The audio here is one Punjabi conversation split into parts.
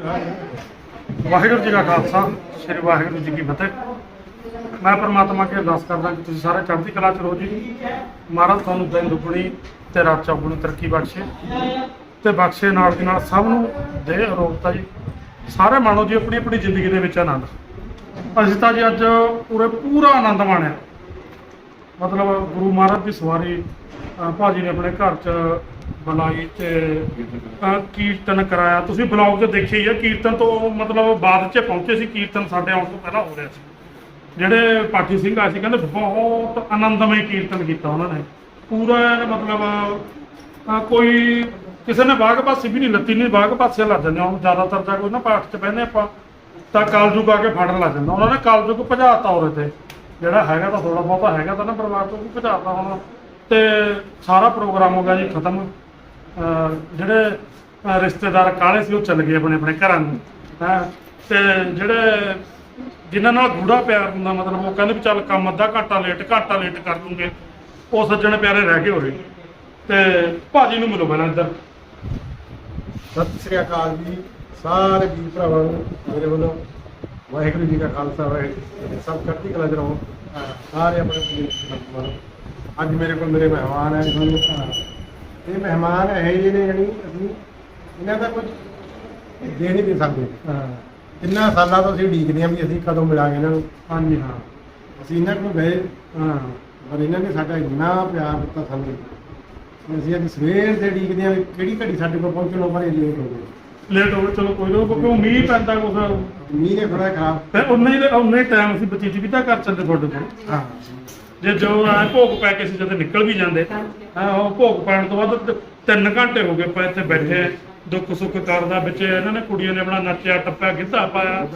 ਵਾਹਿਗੁਰੂ ਜੀ ਕਾ ਖਾਲਸਾ ਸ੍ਰੀ ਵਾਹਿਗੁਰੂ ਜੀ ਕੀ ਫਤਿਹ। ਮੈਂ ਪਰਮਾਤਮਾ ਕੇ ਅਰਦਾਸ ਕਰਦਾ ਕਿ ਤੁਸੀਂ ਸਾਰੇ ਚੜ੍ਹਦੀ ਕਲਾ ਚ ਰਹੋ ਜੀ। ਮਹਾਰਾਜ ਤੁਹਾਨੂੰ ਦਿਨ ਦੁੱਗਣੀ ਤੇ ਰਾਤ ਚੌਗੁਣੀ ਤਰੱਕੀ ਬਖਸ਼ੇ ਤੇ ਬਖਸ਼ੇ ਨਾਲ ਦੀ ਨਾਲ ਸਭ ਨੂੰ ਦੇ ਅਰੋਗਤਾ ਜੀ। ਸਾਰੇ ਮਾਣੋ ਜੀ ਆਪਣੀ ਆਪਣੀ ਜ਼ਿੰਦਗੀ ਦੇ ਵਿੱਚ ਆਨੰਦ। ਅਸੀਂ ਤਾਂ ਜੀ ਅੱਜ ਪੂਰੇ ਪੂਰਾ ਆਨੰਦ ਮਾਣਿਆ। ਮਤਲਬ ਗੁਰੂ ਮਹਾਰਾਜ ਦੀ ਸਵਾਰੀ ਅ, ਭਾਜੀ ਨੇ ਆਪਣੇ ਘਰ ਚ ਬੁਲਾਈ ਤੇ ਅ, ਕੀਰਤਨ ਕਰਾਇਆ। ਤੁਸੀਂ ਬਲੌਗ 'ਚ ਦੇਖਿਆ ਹੀ ਆ ਕੀਰਤਨ ਤੋਂ ਮਤਲਬ ਬਾਅਦ 'ਚ ਪਹੁੰਚੇ ਸੀ ਕੀਰਤਨ ਸਾਡੇ ਆਉਣ ਤੋਂ ਪਹਿਲਾਂ ਹੋ ਰਿਹਾ ਸੀ। ਜਿਹੜੇ ਪਾਠੀ ਸਿੰਘ ਆਏ ਸੀ ਕਹਿੰਦੇ ਬਹੁਤ ਆਨੰਦਮਈ ਕੀਰਤਨ ਕੀਤਾ ਉਹਨਾਂ ਨੇ। ਪੂਰਾ ਐਨ ਮਤਲਬ ਅ, ਕੋਈ ਕਿਸੇ ਨੇ ਬਾਗ ਪਾਸੇ ਵੀ ਨਹੀਂ ਲੱਤੀ ਨਹੀਂ ਬਾਗ ਪਾਸੇ ਲੱਗ ਜਾਂਦੇ ਹੁਣ ਜ਼ਿਆਦਾਤਰ ਜਾ ਕੋਈ ਨਾ ਪਾਠ 'ਚ ਬਹਿੰਦੇ ਆਪਾਂ ਤਾਂ ਕਲਯੁਗ ਆ ਕੇ ਫੜਨ ਲੱਗ ਜਾਂਦਾ। ਉਹਨਾਂ ਨੇ ਕਲਯੁਗ ਭਜਾਤਾ ਉਹਦੇ ਤੇ। ਜਿਹੜਾ ਹੈਗਾ ਤਾਂ ਥੋੜਾ ਬਹੁਤਾ ਹੈਗਾ ਤਾਂ ਨਾ ਪਰਿਵਾਰ ਤੋਂ ਵੀ ਭਜਾਤਾ ਹੁਣ ਤੇ ਸਾਰਾ ਪ੍ਰੋਗਰਾਮ ਹੋ ਗਿਆ ਜੀ ਖਤਮ। ਅਹ ਜਿਹੜੇ ਅਹ ਰਿਸ਼ਤੇਦਾਰ ਕਾਲੇ ਸੀ ਉਹ ਚੱਲ ਗਏ ਆਪਣੇ ਆਪਣੇ ਘਰਾਂ ਨੂੰ। ਹੈਂ ਤੇ ਜਿਹੜੇ ਜਿਨ੍ਹਾਂ ਨਾਲ ਗੂੜਾ ਪਿਆਰ ਹੁੰਦਾ ਮਤਲਬ ਉਹ ਕਹਿੰਦੇ ਵੀ ਚੱਲ ਕੰਮ ਅੱਧਾ ਘੰਟਾ ਲੇਟ ਘੰਟਾ ਲੇਟ ਕਰ ਦੂੰਗੇ। ਉਹ ਸੱਜਣ ਪਿਆਰੇ ਰਹਿ ਗਏ ਹੋਰੇ ਤੇ ਭਾਜੀ ਨੂੰ ਮਿਲੋ ਪਹਿਲਾਂ ਇੱਧਰ। ਸਤਿ ਸ੍ਰੀ ਅਕਾਲ ਜੀ ਸਾਰੇ ਵੀਰ ਭਰਾਵਾਂ ਨੂੰ ਮੇਰੇ ਵੱਲੋਂ ਵਾਹਿਗੁਰੂ ਜੀ ਕਾ ਖਾਲਸਾ ਵਾਹਿਗੁਰੂ ਜੀ ਕੀ ਫਤਿਹ। ਸਭ ਚੜ੍ਹਦੀ ਕਲਾ ਚ ਰਹੋ। ਸਾਰੇ ਆਪਣੇ ਵੀਰ ਭਰਾਵਾਂ ਨੂੰ। ਅੱਜ ਮੇਰੇ ਕੋਲ ਮੇਰੇ ਮਹਿਮਾਨ ਤੁਹਾਨੂੰ ਇਹ ਮਹਿਮਾਨ ਇਹ ਜਿਹੇ ਨੇ ਜਿਹੜੀ ਅਸੀਂ ਇਹਨਾਂ ਦਾ ਕੁਝ ਦੇ ਨਹੀਂ ਸਕਦੇ। ਕਿੰਨਾ ਸਾਲਾਂ ਤੋਂ ਅਸੀਂ ਉਡੀਕਦੇ ਹਾਂ ਵੀ ਅਸੀਂ ਕਦੋਂ ਮਿਲਾਂਗੇ ਇਹਨਾਂ ਨੂੰ। ਹਾਂਜੀ ਹਾਂ। ਅਸੀਂ ਇਹਨਾਂ ਕੋਲ ਗਏ। ਹਾਂ। ਪਰ ਇਹਨਾਂ ਨੇ ਸਾਡਾ ਇੰਨਾ ਪਿਆਰ ਦਿੱਤਾ ਸਾਨੂੰ। ਅਸੀਂ ਅੱਜ ਸਵੇਰ ਦੇ ਉਡੀਕਦੇ ਹਾਂ ਵੀ ਕਿਹੜੀ ਘੜੀ ਸਾਡੇ ਕੋਲ ਪਹੁੰਚਣ ਪਰ ਇਹ ਲੇਟ ਹੋ ਗਏ। ਲੇਟ ਹੋ ਗਏ ਚਲੋ ਕੋਈ ਨਾ ਕਿਉਂਕਿ ਮੀਂਹ ਪੈਂਦਾ ਕੁਛ ਮੀਂਹ ਨੇ ਥੋੜਾ ਖਰਾਬ। ਤੇ ਉਨੇ ਹੀ ਉਨੇ ਟਾਈਮ ਅਸੀਂ ਬਤੀਤ ਵੀ ਤਾਂ ਕਰ ਸਕਦੇ ਤੁਹਾਡੇ ਕੋਲ। ਹਾਂ। ਜੇ ਜੋ ਐ ਭੋਗ ਪੈ ਕੇ ਅਸੀਂ ਜਦੋਂ ਨਿਕਲ ਵੀ ਜਾਂਦੇ ਹਾਂ ਉਹ ਭੋਗ ਪੈਣ ਤੋਂ ਬਾਅਦ 3 ਘੰਟੇ ਹੋ ਗਏ ਪਏ ਇੱਥੇ ਬੈਠੇ ਦੁੱਖ ਸੁੱਖ ਕਰਦਾ ਵਿੱਚ ਇਹਨਾਂ ਨੇ ਕੁੜੀਆਂ ਨੇ ਆਪਣਾ ਨੱਚਿਆ ਟੱਪਿਆ ਗਿੱਧਾ ਪਾਇਆ।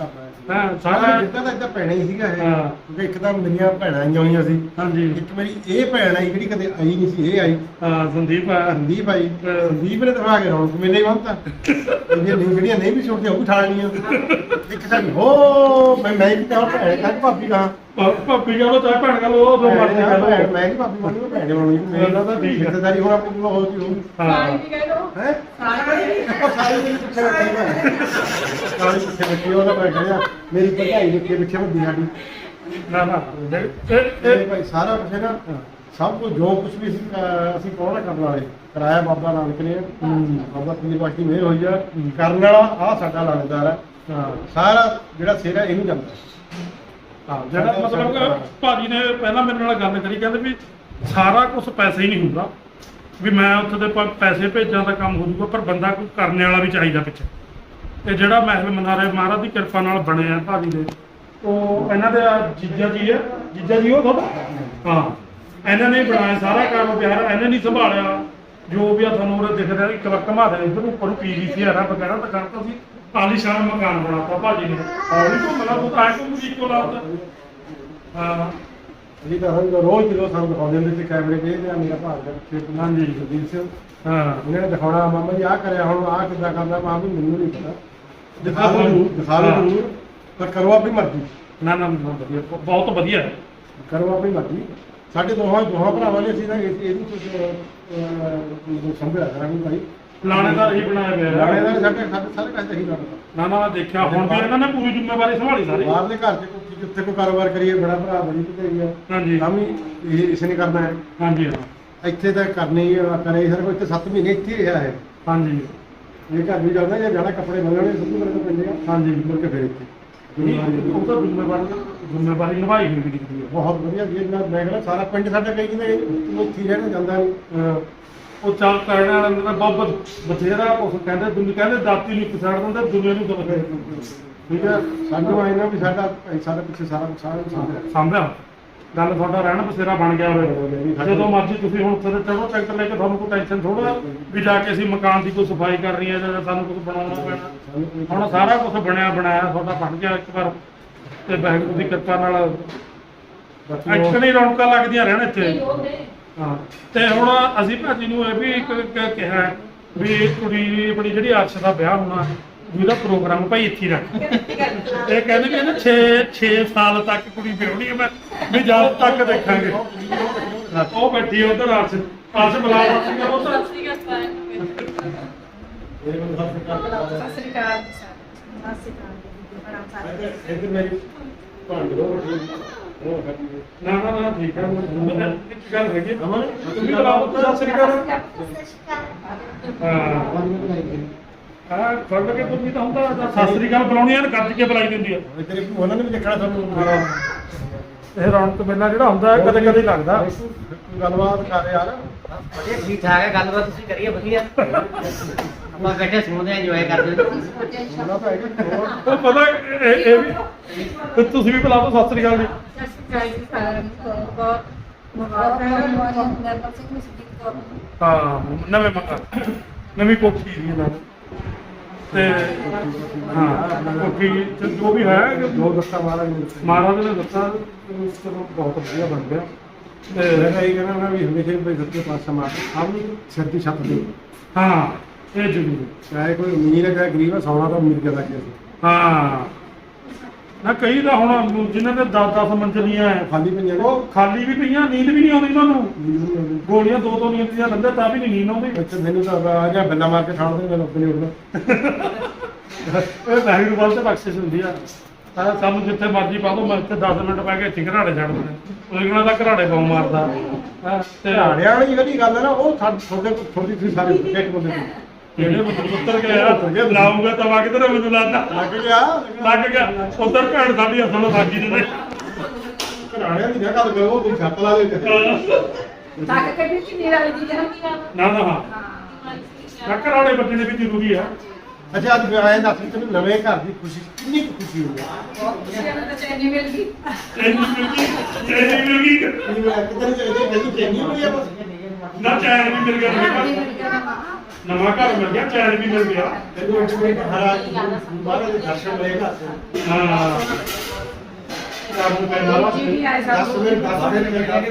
ਹਾਂ ਸਾਰਾ ਜਿੱਦਾਂ ਦਾ ਇੱਦਾਂ ਭੈਣਾ ਹੀ ਸੀਗਾ ਇਹ। ਕਿਉਂਕਿ ਇੱਕ ਤਾਂ ਮੇਰੀਆਂ ਭੈਣਾਂ ਆਈਆਂ ਹੋਈਆਂ ਸੀ। ਹਾਂਜੀ। ਇੱਕ ਮੇਰੀ ਇਹ ਭੈਣ ਆਈ ਜਿਹੜੀ ਕਦੇ ਆਈ ਨਹੀਂ ਸੀ ਇਹ ਆਈ। ਹਾਂ ਸੰਦੀਪ ਆ। ਸੰਦੀਪ ਆਈ। ਸੰਦੀਪ ਨੇ ਦਿਖਾ ਕੇ ਰੌਣਕ ਮੇਲੇ ਹੀ ਬੰਨਤਾ। ਜਿਹੜੀਆਂ ਨਹੀਂ ਜਿਹੜੀਆਂ ਨਹੀਂ ਵੀ ਛੁੱਟਦੀਆਂ ਉਹ ਵੀ ਠਾਣੀਆਂ ਇੱਕ ਸਾਡੀ ਹੋ ਮੈਂ ਮੈਂ ਕਿ ਕਹਾਂ ਭੈਣ ਕਹਾਂ ਭਾਬੀ ਕਹਾਂ? ਭਾ- ਭਾਬੀ ਕਹਿੰਦਾ ਚਾਹ ਭੈਣ ਗੱਲ ਉਹ ਦੋ ਮਰਜ਼ੀ ਕਰ ਲਓ। ਮੈਂ ਕਿ ਭਾਬੀ ਮੰਨੀ ਭੈਣ ਬਣਾਉਣੀ ਗੱਲ ਤਾਂ ਠੀਕ ਹੈ। ਰਿਸ਼ਤੇਦਾਰੀ ਹੁਣ ਆਪਣੀ ਕੋਲ ਹੋ ਜੀ ਹਾਂ। ਹੈ? ਸਾਰੇ ਦਿਨ ਪਿੱਛੇ ਬੈਠੇ ਨੇ ਸਾਰੇ ਪਿੱਛੇ ਬੈਠੇ ਉਹਦਾ ਮੈਂ ਕਹਿੰਦਾ ਮੇਰੀ ਭਰਜਾਈ ਦੇ ਪਿੱਛੇ ਪਿੱਛੇ ਵੱਡੀ ਸਾਡੀ। ਨਾ ਨਾ। ਇਹ- ਭਾਈ ਸਾਰਾ ਕੁਝ ਨਾ ਸਭ ਕੁਝ ਜੋ ਕੁਝ ਵੀ ਅਸੀਂ ਕੋਹਣਾ ਕਰਨ ਵਾਲੇ? ਕਰਾਇਆ ਬਾਬਾ ਨਾਨਕ ਨੇ। ਹੂੰ। ਬਾਬਾ ਪੀਰ ਬਾਸ਼ੀ ਮਿਹਰ ਹੋਈ ਆ। ਕਰਨ ਵਾਲਾ ਆ ਸਾਡਾ ਲਾਣੇਦਾਰ ਹੈ ਹਾਂ। ਸਾਰਾ ਜਿਹੜਾ ਸਿਰ ਹੈ ਇਹਨੂੰ ਜਾਂਦਾ। ਹਾਂ ਜਿਹੜਾ ਮਤਲਬ ਕਿ ਭਾਜੀ ਨੇ ਪਹਿਲਾਂ ਮੇਰੇ ਨਾਲ ਗੱਲ ਕਰੀ ਕਹਿੰਦੇ ਵੀ ਸਾਰਾ ਕੁਝ ਪੈਸੇ ਹੀ ਨਹੀਂ ਹੁੰਦਾ ਵੀ ਮੈਂ ਉੱਥੇ ਦੇ ਪ- ਪੈਸੇ ਭੇਜਾਂ ਦਾ ਕੰਮ ਹੋ ਜਾਊਗਾ ਪਰ ਬੰਦਾ ਕੋਈ ਕਰਨ ਵਾਲਾ ਵੀ ਚਾਹੀਦਾ ਪਿੱਛੇ। ਤੇ ਜਿਹੜਾ ਮਹਿਲ ਮਨਾਰੇ ਮਹਾਰਾਜ ਦੀ ਕਿਰਪਾ ਨਾਲ ਬਣਿਆ ਭਾਜੀ ਦੇ ਉਹ ਇਹਨਾਂ ਦੇ ਆ ਜੀਜਾ ਜੀ ਹੈ ਜੀਜਾ ਜੀ ਉਹ ਤੁਹਾਡਾ? ਹਾਂ ਇਹਨਾਂ ਨੇ ਹੀ ਬਣਾਇਆ ਸਾਰਾ ਕੰਮ ਪਿਆਰ ਇਹਨਾਂ ਨੇ ਹੀ ਸੰਭਾਲਿਆ। ਜੋ ਵੀ ਆ ਤੁਹਾਨੂੰ ਉਹ ਦਿਖਦਾ ਇੱਕ ਵਾਰ ਘਮਾ ਦੇ ਇੱਧਰ ਉੱਪਰ ਨੂੰ ਪੀਵੀਸੀ ਆ ਰੱਬ ਕਹਿਣਾ ਤਾਂ ਕਰਤਾ ਸੀ। ਆਲੀਸ਼ਾਨ ਮਕਾਨ ਬਣਾਤਾ ਭਾਜੀ ਨੇ। ਹੌਲੀ ਤੋਂ ਮਲਾ ਤੂੰ ਤਾਂ ਕੋ ਮੁਜੀ ਕੋ ਲਾਉਂਦਾ ਹਾਂ। ਅਸੀਂ ਤਾਂ ਹੁਣ ਰੋਜ਼ ਜਦੋਂ ਸਾਨੂੰ ਦਿਖਾਉਂਦੇ ਹੁੰਦੇ ਸੀ ਕੈਮਰੇ 'ਚ ਇਹ ਮੇਰਾ ਭਾਰ ਦਾ ਪਿੱਛੇ ਹਾਂਜੀ ਸੁਦੀਪ ਸਿੰਘ। ਹਾਂ। ਉਹਨੇ ਦਿਖਾਉਣਾ ਮਾਮਾ ਜੀ ਆਹ ਕਰਿਆ ਹੁਣ ਆਹ ਕਿੱਦਾਂ ਕਰਨਾ ਮਾਂ ਵੀ ਮੈਨੂੰ ਨਹੀਂ ਪਤਾ। ਦਿਖਾ। ਦੋ ਦਿਖਾ। ਜ਼ਰੂਰ। ਪਰ ਕਰੋ ਆਪਣੀ ਮਰਜ਼ੀ। ਨਾ ਨਾ ਬਹੁਤ ਵਧੀਆ। ਹੈ ਕਰੋ ਆਪਣੀ ਮਰਜ਼ੀ। ਸਾਡੇ ਦੋਹਾਂ ਦੋਹਾਂ ਭਰਾਵਾਂ ਨੇ ਅਸੀਂ ਤਾਂ ਇਹਨੂੰ ਕੁਝ ਸੰਭਿਆ ਕਰਾਂਗੇ ਭਾਈ। ਲਾਣੇਦਾਰ ਹੀ ਬਣਾਇਆ ਗਿਆ ਹੈ। ਲਾਣੇਦਾਰ ਸਾਡੇ ਸਾਡੇ ਸਾਰੇ ਕਾਜ ਹੀ ਲਾਣੇਦਾਰ ਨਾ ਨਾ ਮੈਂ ਦੇਖਿਆ। ਹੁਣ ਵੀ ਇਹਨਾਂ ਨੇ ਪੂਰੀ ਜ਼ਿੰਮੇਵਾਰੀ ਸੰਭਾਲੀ ਸਾਰੀ। ਬਾਹਰਲੇ ਘਰ 'ਚ ਕੋਈ ਜਿੱਥੇ ਕੋਈ ਕਾਰੋਬਾਰ ਕਰੀਏ ਬੜਾ ਭਰਾ ਬੜੀ ਭਤੇਰੀ ਆ। ਹਾਂਜੀ। ਤਾਂ ਵੀ ਇਹ ਇਸ ਨੇ ਕਰਨਾ ਹੈ। ਹਾਂਜੀ ਹਾਂ। ਇੱਥੇ ਤਾਂ ਕਰਨੇ ਹੀ ਆ, ਕਰੇ ਸਰ ਕੋਈ ਇੱਥੇ 7 ਮਹੀਨੇ ਇੱਥੇ ਹੀ ਰਿਹਾ ਹੈ ਹਾਂਜੀ। ਇਹ ਘਰ ਵੀ ਜਾਂਦਾ ਜਾਂ ਜਾਣਾ ਕੱਪੜੇ ਮੰਗਣੇ ਸਭ ਤੋਂ ਪਹਿਲਾਂ ਪੈਂਦੇ ਆ। ਹਾਂਜੀ। ਮੁੜ ਕੇ ਫਿਰ ਇੱਥੇ। ਨਹੀਂ, ਉਹ ਤਾਂ ਜ਼ਿੰਮੇਵਾਰੀ ਜ਼ਿੰਮੇਵਾਰੀ ਨਿਭਾਈ ਹੋਈ ਵੀ ਦਿਖਦੀ ਹੈ ਬਹੁਤ ਵਧੀਆ ਜੀ ਮੈਂ ਮੈਂ ਕਹਿੰਦਾ ਸਾਰਾ ਪਿੰਡ ਸਾਡਾ ਕਈ ਕਹਿੰਦੇ ਤੂੰ ਇੱਥੇ ਹੀ ਰਹਿਣਾ ਜਾਂਦਾ ਨਹੀਂ। ਅਹ ਉਹ ਚੱਲ ਕਰਨ ਵਾਲਾ ਨੇ ਬਹੁਤ ਬਥੇਰਾ ਕੁਛ ਕਹਿੰਦੇ ਦੁਨੀਆ ਕਹਿੰਦੇ ਦਾਤੀ ਨੂੰ ਪਛਾੜ ਦਿੰਦੇ ਦੁਨੀਆ ਨੂੰ ਦਬਕੇ ਠੀਕ ਹੈ? ਸਾਨੂੰ ਆਇਨਾ ਵੀ ਸਾਡਾ ਸਾਡਾ ਪਿੱਛੇ ਸਾਰਾ ਸਾਰਾ ਸਾਰਾ ਸਾਂਭਿਆ ਗੱਲ ਤੁਹਾਡਾ ਰਹਿਣ ਬਸੇਰਾ ਬਣ ਗਿਆ ਹੋਵੇ। ਜਦੋਂ ਮਰਜ਼ੀ ਤੁਸੀਂ ਹੁਣ ਤੇ ਚੜੋ ਟਰੈਕਟਰ ਲੈ ਕੇ ਤੁਹਾਨੂੰ ਕੋਈ ਟੈਨਸ਼ਨ ਥੋੜਾ ਵੀ ਜਾ ਕੇ ਅਸੀਂ ਮਕਾਨ ਦੀ ਕੋਈ ਸਫ਼ਾਈ ਕਰਨੀ ਹੈ ਜਾਂ ਸਾਨੂੰ ਕੁਝ ਬਣਾਉਣਾ ਪੈਣਾ। ਹੁਣ ਸਾਰਾ ਕੁਝ ਬਣਿਆ ਬਣਾਇਆ ਤੁਹਾਡਾ ਬਣ ਗਿਆ ਇੱਕ ਵਾਰ। ਤੇ ਵਾਹਿਗੁਰੂ ਦੀ ਕਿਰਪਾ ਨਾਲ ਐਕਸ਼ਨ ਹੀ ਰੌਣਕਾਂ ਲੱਗਦੀਆਂ ਰਹਿਣ ਇੱਥੇ। ਹਾਂ। ਤੇ ਹੁਣ ਅਸੀਂ ਭਾਜੀ ਨੂੰ ਇਹ ਵੀ ਇੱਕ ਕ- ਕਿਹਾ ਵੀ ਕੁੜੀ ਆਪਣੀ ਜਿਹੜੀ ਅਰਸ਼ ਦਾ ਵਿਆਹ ਹੋਣਾ ਵੀ ਉਹਦਾ ਪ੍ਰੋਗਰਾਮ ਭਾਈ ਇੱਥੇ ਹੀ ਰੱਖ। ਇਹ ਕਹਿੰਦੇ ਵੀ ਇਹਨੇ 6 6 ਸਾਲ ਤੱਕ ਕੁੜੀ ਵਿਆਹਣੀ ਹੈ ਮੈਂ ਵੀ ਜਦ ਤੱਕ ਦੇਖਾਂਗੇ। ਉਹ ਬੈਠੀ ਉਧਰ ਅਰਸ਼ ਅਰਸ਼ ਬੁਲਾ ਰਹੀ ਹੈ ਉਧਰ ਇਹ ਮੈਨੂੰ ਸਭ ਤੋਂ ਸਤਿ ਸ੍ਰੀ ਅਕਾਲ। ਜੀ ਸਾਰਿਆਂ ਇੱਧਰ ਇੱਧਰ ਮੇਰੀ ਭਾਂਡ ਰੋ ਠੀਕ ਉਹ ਖੱਟੀ ਨਾ ਨਾ ਨਾ ਠੀਕ ਹੈ ਇੱਕ ਗੱਲ ਹੈਗੀ ਅਮਨ ਤੁਸੀਂ ਬੁਲਾਓ ਤਾਂ ਸਤਿ ਸ੍ਰੀ ਅਕਾਲ। ਹਾਂ। ਹਾਂ ਫੜ ਕੇ ਤੁਮੀ ਤਾਂ ਹੁੰਦਾ ਸਤਿ ਸ੍ਰੀ ਅਕਾਲ ਬੁਲਾਉਣੀ ਆ ਗੱਜ ਕੇ ਬੁਲਾਈ ਦਿੰਦੀ ਆ। ਤੇਰੇ ਉਹਨਾਂ ਨੇ ਵੀ ਦੇਖਣਾ ਤੁਹਾਨੂੰ। ਇਹ ਰੌਣਕ ਮੇਲਾ ਜਿਹੜਾ ਹੁੰਦਾ ਕਦੇ ਕਦੇ ਲੱਗਦਾ। ਗੱਲਬਾਤ ਕਰ ਯਾਰ। ਵਧੀਆ ਠੀਕ ਠਾਕ ਹੈ ਗੱਲਬਾਤ ਤੁਸੀਂ ਕਰੀਏ ਵਧੀਆ। ਆਪਾਂ ਬੈਠੇ ਸੁਣਦੇ ਆ ਇੰਜੋਏ ਕਰਦੇ ਤਾਂ ਉਹ ਪਤਾ ਇਹ ਇਹ ਵੀ ਤੇ ਤੁਸੀਂ ਵੀ ਦਿਓ ਸਤਿ ਸ੍ਰੀ ਅਕਾਲ ਜੀ। ਹਾਂ ਨਵੇਂ ਮਕਾਨ ਨਵੀਂ ਕੋਠੀ ਦੀ ਇਹਨਾਂ ਨੇ ਤੇ ਹਾਂ ਕੋਠੀ ਚ ਜੋ ਵੀ ਹੈ ਦੋ ਦਸਤਾ ਮਾਰਾ ਨਹੀਂ ਮਹਾਰਾਜ ਨੇ ਦੱਸਿਆ। ਚਲੋ ਬਹੁਤ ਵਧੀਆ ਬਣ ਗਿਆ। ਤੇ ਮੈਂ ਤਾਂ ਇਹ ਕਹਿੰਦਾ ਮੈਂ ਵੀ ਹਮੇਸ਼ਾ ਹੀ ਸੱਚੇ ਪਾਤਸ਼ਾਹ ਮਾਰ ਆਪ ਨੂੰ ਸਿਰ ਦੀ ਛੱਤ ਦੇ ਹਾਂ। ਇਹ ਜ਼ਰੂਰ। ਚਾਹੇ ਕੋਈ ਅਮੀਰ ਹੈ ਚਾਹੇ ਗਰੀਬ ਹੈ ਸੌਣਾ ਤਾਂ ਉਮੀਦ ਕਰਦਾ ਕਿ ਅਸੀਂ ਹਾਂ। ਨਾ ਕਈ ਤਾਂ ਹੁਣ ਜਿਨ੍ਹਾਂ ਦੇ 10 10 ਮੰਜ਼ਲੀਆਂ ਹੈ ਖਾਲੀ ਪਈਆਂ ਨੇ? ਉਹ ਖਾਲੀ ਵੀ ਪਈਆਂ ਨੀਂਦ ਵੀ ਨਹੀਂ ਆਉਂਦੀ ਉਹਨਾਂ ਨੂੰ। ਨਹੀਂ। ਗੋਲੀਆਂ ਦੋ ਦੋ ਨੀਂਦ ਦੀਆਂ ਲੰਦੇ ਤਾਂ ਵੀ ਨਹੀਂ ਨੀਂਦ ਆਉਂਦੀ। ਅੱਛਾ ਮੈਨੂੰ ਤਾਂ ਆ ਜਾ ਬੰਦਾ ਮਾਰ ਕੇ ਛਾੜ ਦੇ ਮੈਨੂੰ ਆਪਣੇ ਉੱਠਣਾ ਇਹ ਵਾਹਿਗੁਰੂ ਵੱਲ ਤੇ ਬਖਸ਼ਿਸ਼ ਹੁੰਦੀ ਆ। ਤਾਂ ਸਾਨੂੰ ਜਿੱਥੇ ਮਰਜ਼ੀ ਪਾ ਦੋ ਮੈਂ ਇੱਥੇ 10 ਮਿੰਟ ਪੈ ਕੇ ਇੱਥੇ ਘਰਾੜੇ ਛੱਡ ਦੇਣੇ ਉਹਦੇ ਨਾਲ ਤਾਂ ਘਰਾੜੇ ਪਾਉ ਮਾਰਦਾ। ਹੈਂ, ਤੇ ਝਾੜਿਆਂ ਵਾਲੀ ਜਿਹੜੀ ਗੱਲ ਹੈ ਨਾ ਉਹ ਸਾ- ਤੁਹਾਡੇ ਤੁਹਾਡੀ ਤੁਸੀਂ ਸਾਰੇ ਇੱਕ ਬੰਦੇ ਦੀ ਜਿਹੜੇ ਪੁੱਤਰ ਪੁੱਤਰ ਗਿਆ ਲਾਊਗਾ ਤਾਂ ਵਾ ਕਿਧਰ ਮੈਨੂੰ ਲੱਗਦਾ ਲੱਗ ਗਿਆ? ਲੱਗ ਗਿਆ। ਉਧਰ ਭੈਣ ਸਾਡੀ ਅਸਲ ਸਾਜੀ ਦੇ ਨੇ ਝਾੜਿਆਂ ਦੀ ਨਾ ਗੱਲ ਕਰੋ ਤੁਸੀਂ ਛੱਤ ਲਾ ਦੇ ਨਾ ਨਾ ਹਾਂ। ਵਾਲੇ ਬੱਚੇ ਵੀ ਜ਼ਰੂਰੀ ਆ। ਅੱਛਾ ਅੱਜ ਆਏ ਦੱਸ ਵੀ ਤੈਨੂੰ ਨਵੇਂ ਘਰ ਦੀ ਖੁਸ਼ੀ। ਕਿੰਨੀ ਕੁ ਖੁਸ਼ੀ ਹੋਈ ਹੈ ਚੈਨੀ ਮਿਲ ਗਈ। ਚੈਨੀ ਮਿਲ ਗਈ ਕਿੰਨੀ ਵਾਰ ਕਿਤੇ ਚਲੇ ਗਏ ਮੈਨੂੰ ਚੈਨੀ ਆ? ਬਸ ਨਾ ਚੈਨ ਵੀ ਮਿਲ ਗਿਆ ਨਵੇਂ ਘਰ। ਮਿਲ ਗਿਆ ਚੈਨ ਵੀ ਮਿਲ ਗਿਆ ਤੈਨੂੰ ਇੱਕ ਮਿੰਟ ਹਰਾ ਬਾਹਰ ਦੇ ਦਰਸ਼ਨ ਮਿਲੇਗਾ ਹਾਂ ਕੰਮ ਪੈਂਦਾ ਵਾ। 10 ਮਿੰਟ 10 ਮਿੰਟ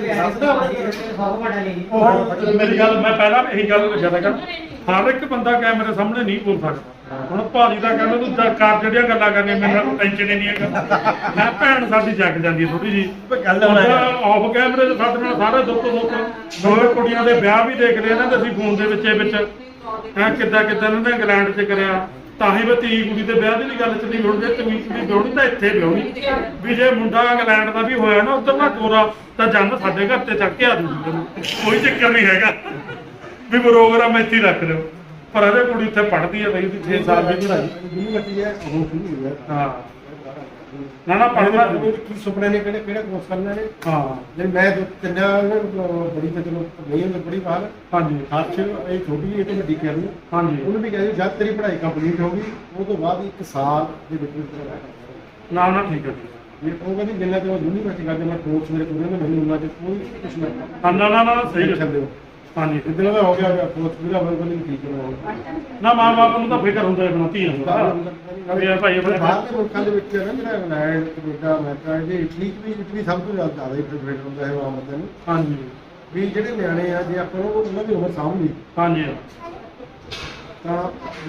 ਦੱਸਦਾ ਬਹੁਤ ਵੱਡਾ ਨਹੀਂ ਉਹ ਮੇਰੀ ਗੱਲ ਮੈਂ ਪਹਿਲਾਂ ਇਹੀ ਗੱਲ ਲਿਖਿਆ ਕਰ ਹਰ ਇੱਕ ਬੰਦਾ ਕੈਮਰੇ ਸਾਹਮਣੇ ਨਹੀਂ ਬੋਲ ਸਕਦਾ ਹੁਣ ਭਾਜੀ ਦਾ ਕਹਿੰਦਾ ਤੂੰ ਜਾ- ਕਰ ਜਿਹੜੀਆਂ ਗੱਲਾਂ ਕਰਨੀਆਂ ਮੇਰੇ ਨਾਲ ਟੈਨਸ਼ਨ ਹੀ ਨਹੀਂ ਹੈਗਾ ਮੈਂ ਭੈਣ ਸਾਡੀ ਜੱਗ ਜਾਂਦੀ ਥੋੜੀ ਜੀ ਕੋਈ ਗੱਲ। ਆਫ ਕੈਮਰੇ ਦੇ ਸਾਡੇ ਨਾਲ ਸਾਰੇ ਦੁੱਖ ਦੁੱਖ ਦੋਵੇਂ ਕੁੜੀਆਂ ਦੇ ਵਿਆਹ ਵੀ ਦੇਖਦੇ ਇਹਨਾਂ ਦੇ ਅਸੀਂ ਫੋਨ ਦੇ ਵਿੱਚੇ ਵਿੱਚ ਹੈ ਕਿੱਦਾਂ ਕਿੱਦਾਂ ਇਹਨਾਂ ਨੇ ਇੰਗਲੈਂਡ 'ਚ ਕਰਿਆ ਤਾਂ ਹੀ ਧੀ ਕੁੜੀ ਦੇ ਵਿਆਹ ਦੀ ਵੀ ਗੱਲ ਚੱਲੀ ਹੁਣ ਜੇ ਤਮੀਜ਼ ਦੀ ਵਿਆਹਣੀ ਤਾਂ ਇੱਥੇ ਵਿਆਹਣੀ। ਵੀ ਜੇ ਮੁੰਡਾ ਇੰਗਲੈਂਡ ਦਾ ਵੀ ਹੋਇਆ ਨਾ ਉਧਰ ਨਾ ਗੋਰਾ ਤਾਂ ਜੰਨ ਸਾਡੇ ਘਰ ਤੇ ਚੱਕ ਕੇ ਆ ਤੈਨੂੰ ਕੋਈ ਚੱਕਰ ਨਹੀਂ ਹੈਗਾ। ਵੀ ਪ੍ਰੋਗਰਾਮ ਇੱਥੇ ਹੀ ਰੱਖ ਲਿਓ। ਪਰ ਇਹਦੇ ਕੁੜੀ ਇੱਥੇ ਪੜ੍ਹਦੀ ਹੈ ਬਈ ਉਹਦੀ 6 ਸਾਲ ਦੀ ਪੜ੍ਹਾਈ। ਹੈ ਸ਼ੁਰੂ ਹੋਈ ਹੈ ਹਾਂ। ਨਾ ਨਾ ਪੜ੍ਹਦਾ ਪੜ੍ਹਨਾ ਕੀ ਸੁਪਨੇ ਨੇ ਕਿਹੜੇ ਕਿਹੜਾ ਕੋਰਸ ਕਰਨਾ ਨੇ? ਹਾਂ। ਜੇ ਮੈਂ ਦੋ- ਤਿੰਨਾਂ ਨੂੰ ਬੜੀ ਤਾਂ ਚਲੋ ਨਹੀਂ ਹੁੰਦੀ ਬੜੀ ਬਾਹਰ। ਹਾਂਜੀ। ਹੱਥ 'ਚ ਇਹ ਛੋਟੀ ਇਹ ਤੋਂ ਵੱਡੀ ਕਰਨੀ। ਹਾਂਜੀ। ਉਹਨੂੰ ਵੀ ਕਹਿੰਦੇ ਜਦ ਤੇਰੀ ਪੜ੍ਹਾਈ ਕੰਪਲੀਟ ਹੋ ਗਈ ਉਹ ਤੋਂ ਬਾਅਦ ਇੱਕ ਸਾਲ ਦੇ ਵਿੱਚ ਵਿੱਚ ਤੇਰਾ ਦੇਣਾ। ਨਾ ਨਾ ਠੀਕ ਹੈ ਠੀਕ ਹੈ। ਇਹ ਉਹ ਕਹਿੰਦੀ ਜਿੰਨਾ ਤੇ ਯੂਨੀਵਰਸਿਟੀ ਕਰਦੇ ਮੈਂ ਕੋਰਸ ਮੇਰੇ ਪੂਰੇ ਨੇ ਮੈਨੂੰ ਉਹਨਾਂ ਦੇ ਕੋਈ ਕੁਝ ਨਾ ਹਾਂ, ਨਾ ਨਾ ਨਾ ਸਹੀ ਸਹੀ ਗੱਲ। ਛੱਡ ਦਿਓ ਹਾਂਜੀ ਇਦਾਂ ਦਾ ਹੋ ਗਿਆ ਪੂਰਾ ਹੋ ਗਿਆ ਨਹੀਂ ਠੀਕ ਹੈ ਨਾ ਮਾਂ ਬਾਪ ਨੂੰ ਤਾਂ ਫਿਕਰ ਹੁੰਦਾ ਹੈ ਬਣਾਤੀ ਹੈ ਵੀ ਭਾਈ ਆਪਣੇ ਬਾਹਰ ਦੇ ਮੁਲਕਾਂ ਦੇ ਵਿੱਚ ਨਾ ਜਿਹੜਾ ਇੰਗਲੈਂਡ ਕੈਨੇਡਾ ਅਮਰੀਕਾ ਇਹਦੇ ਇਟਲੀ ਵੀ ਇਟਲੀ ਸਭ ਤੋਂ ਜ਼ਿਆਦਾ ਹੀ ਫੇਵਰੇਟ ਹੁੰਦਾ ਹੈ ਬੰਦੇ ਨੂੰ ਹਾਂਜੀ। ਵੀ ਜਿਹੜੇ ਨਿਆਣੇ ਆ ਜੇ ਆਪਾਂ ਉਹਨਾਂ ਦੀ ਉਮਰ ਸਾਂਭ ਲਈ ਹਾਂਜੀ। ਤਾਂ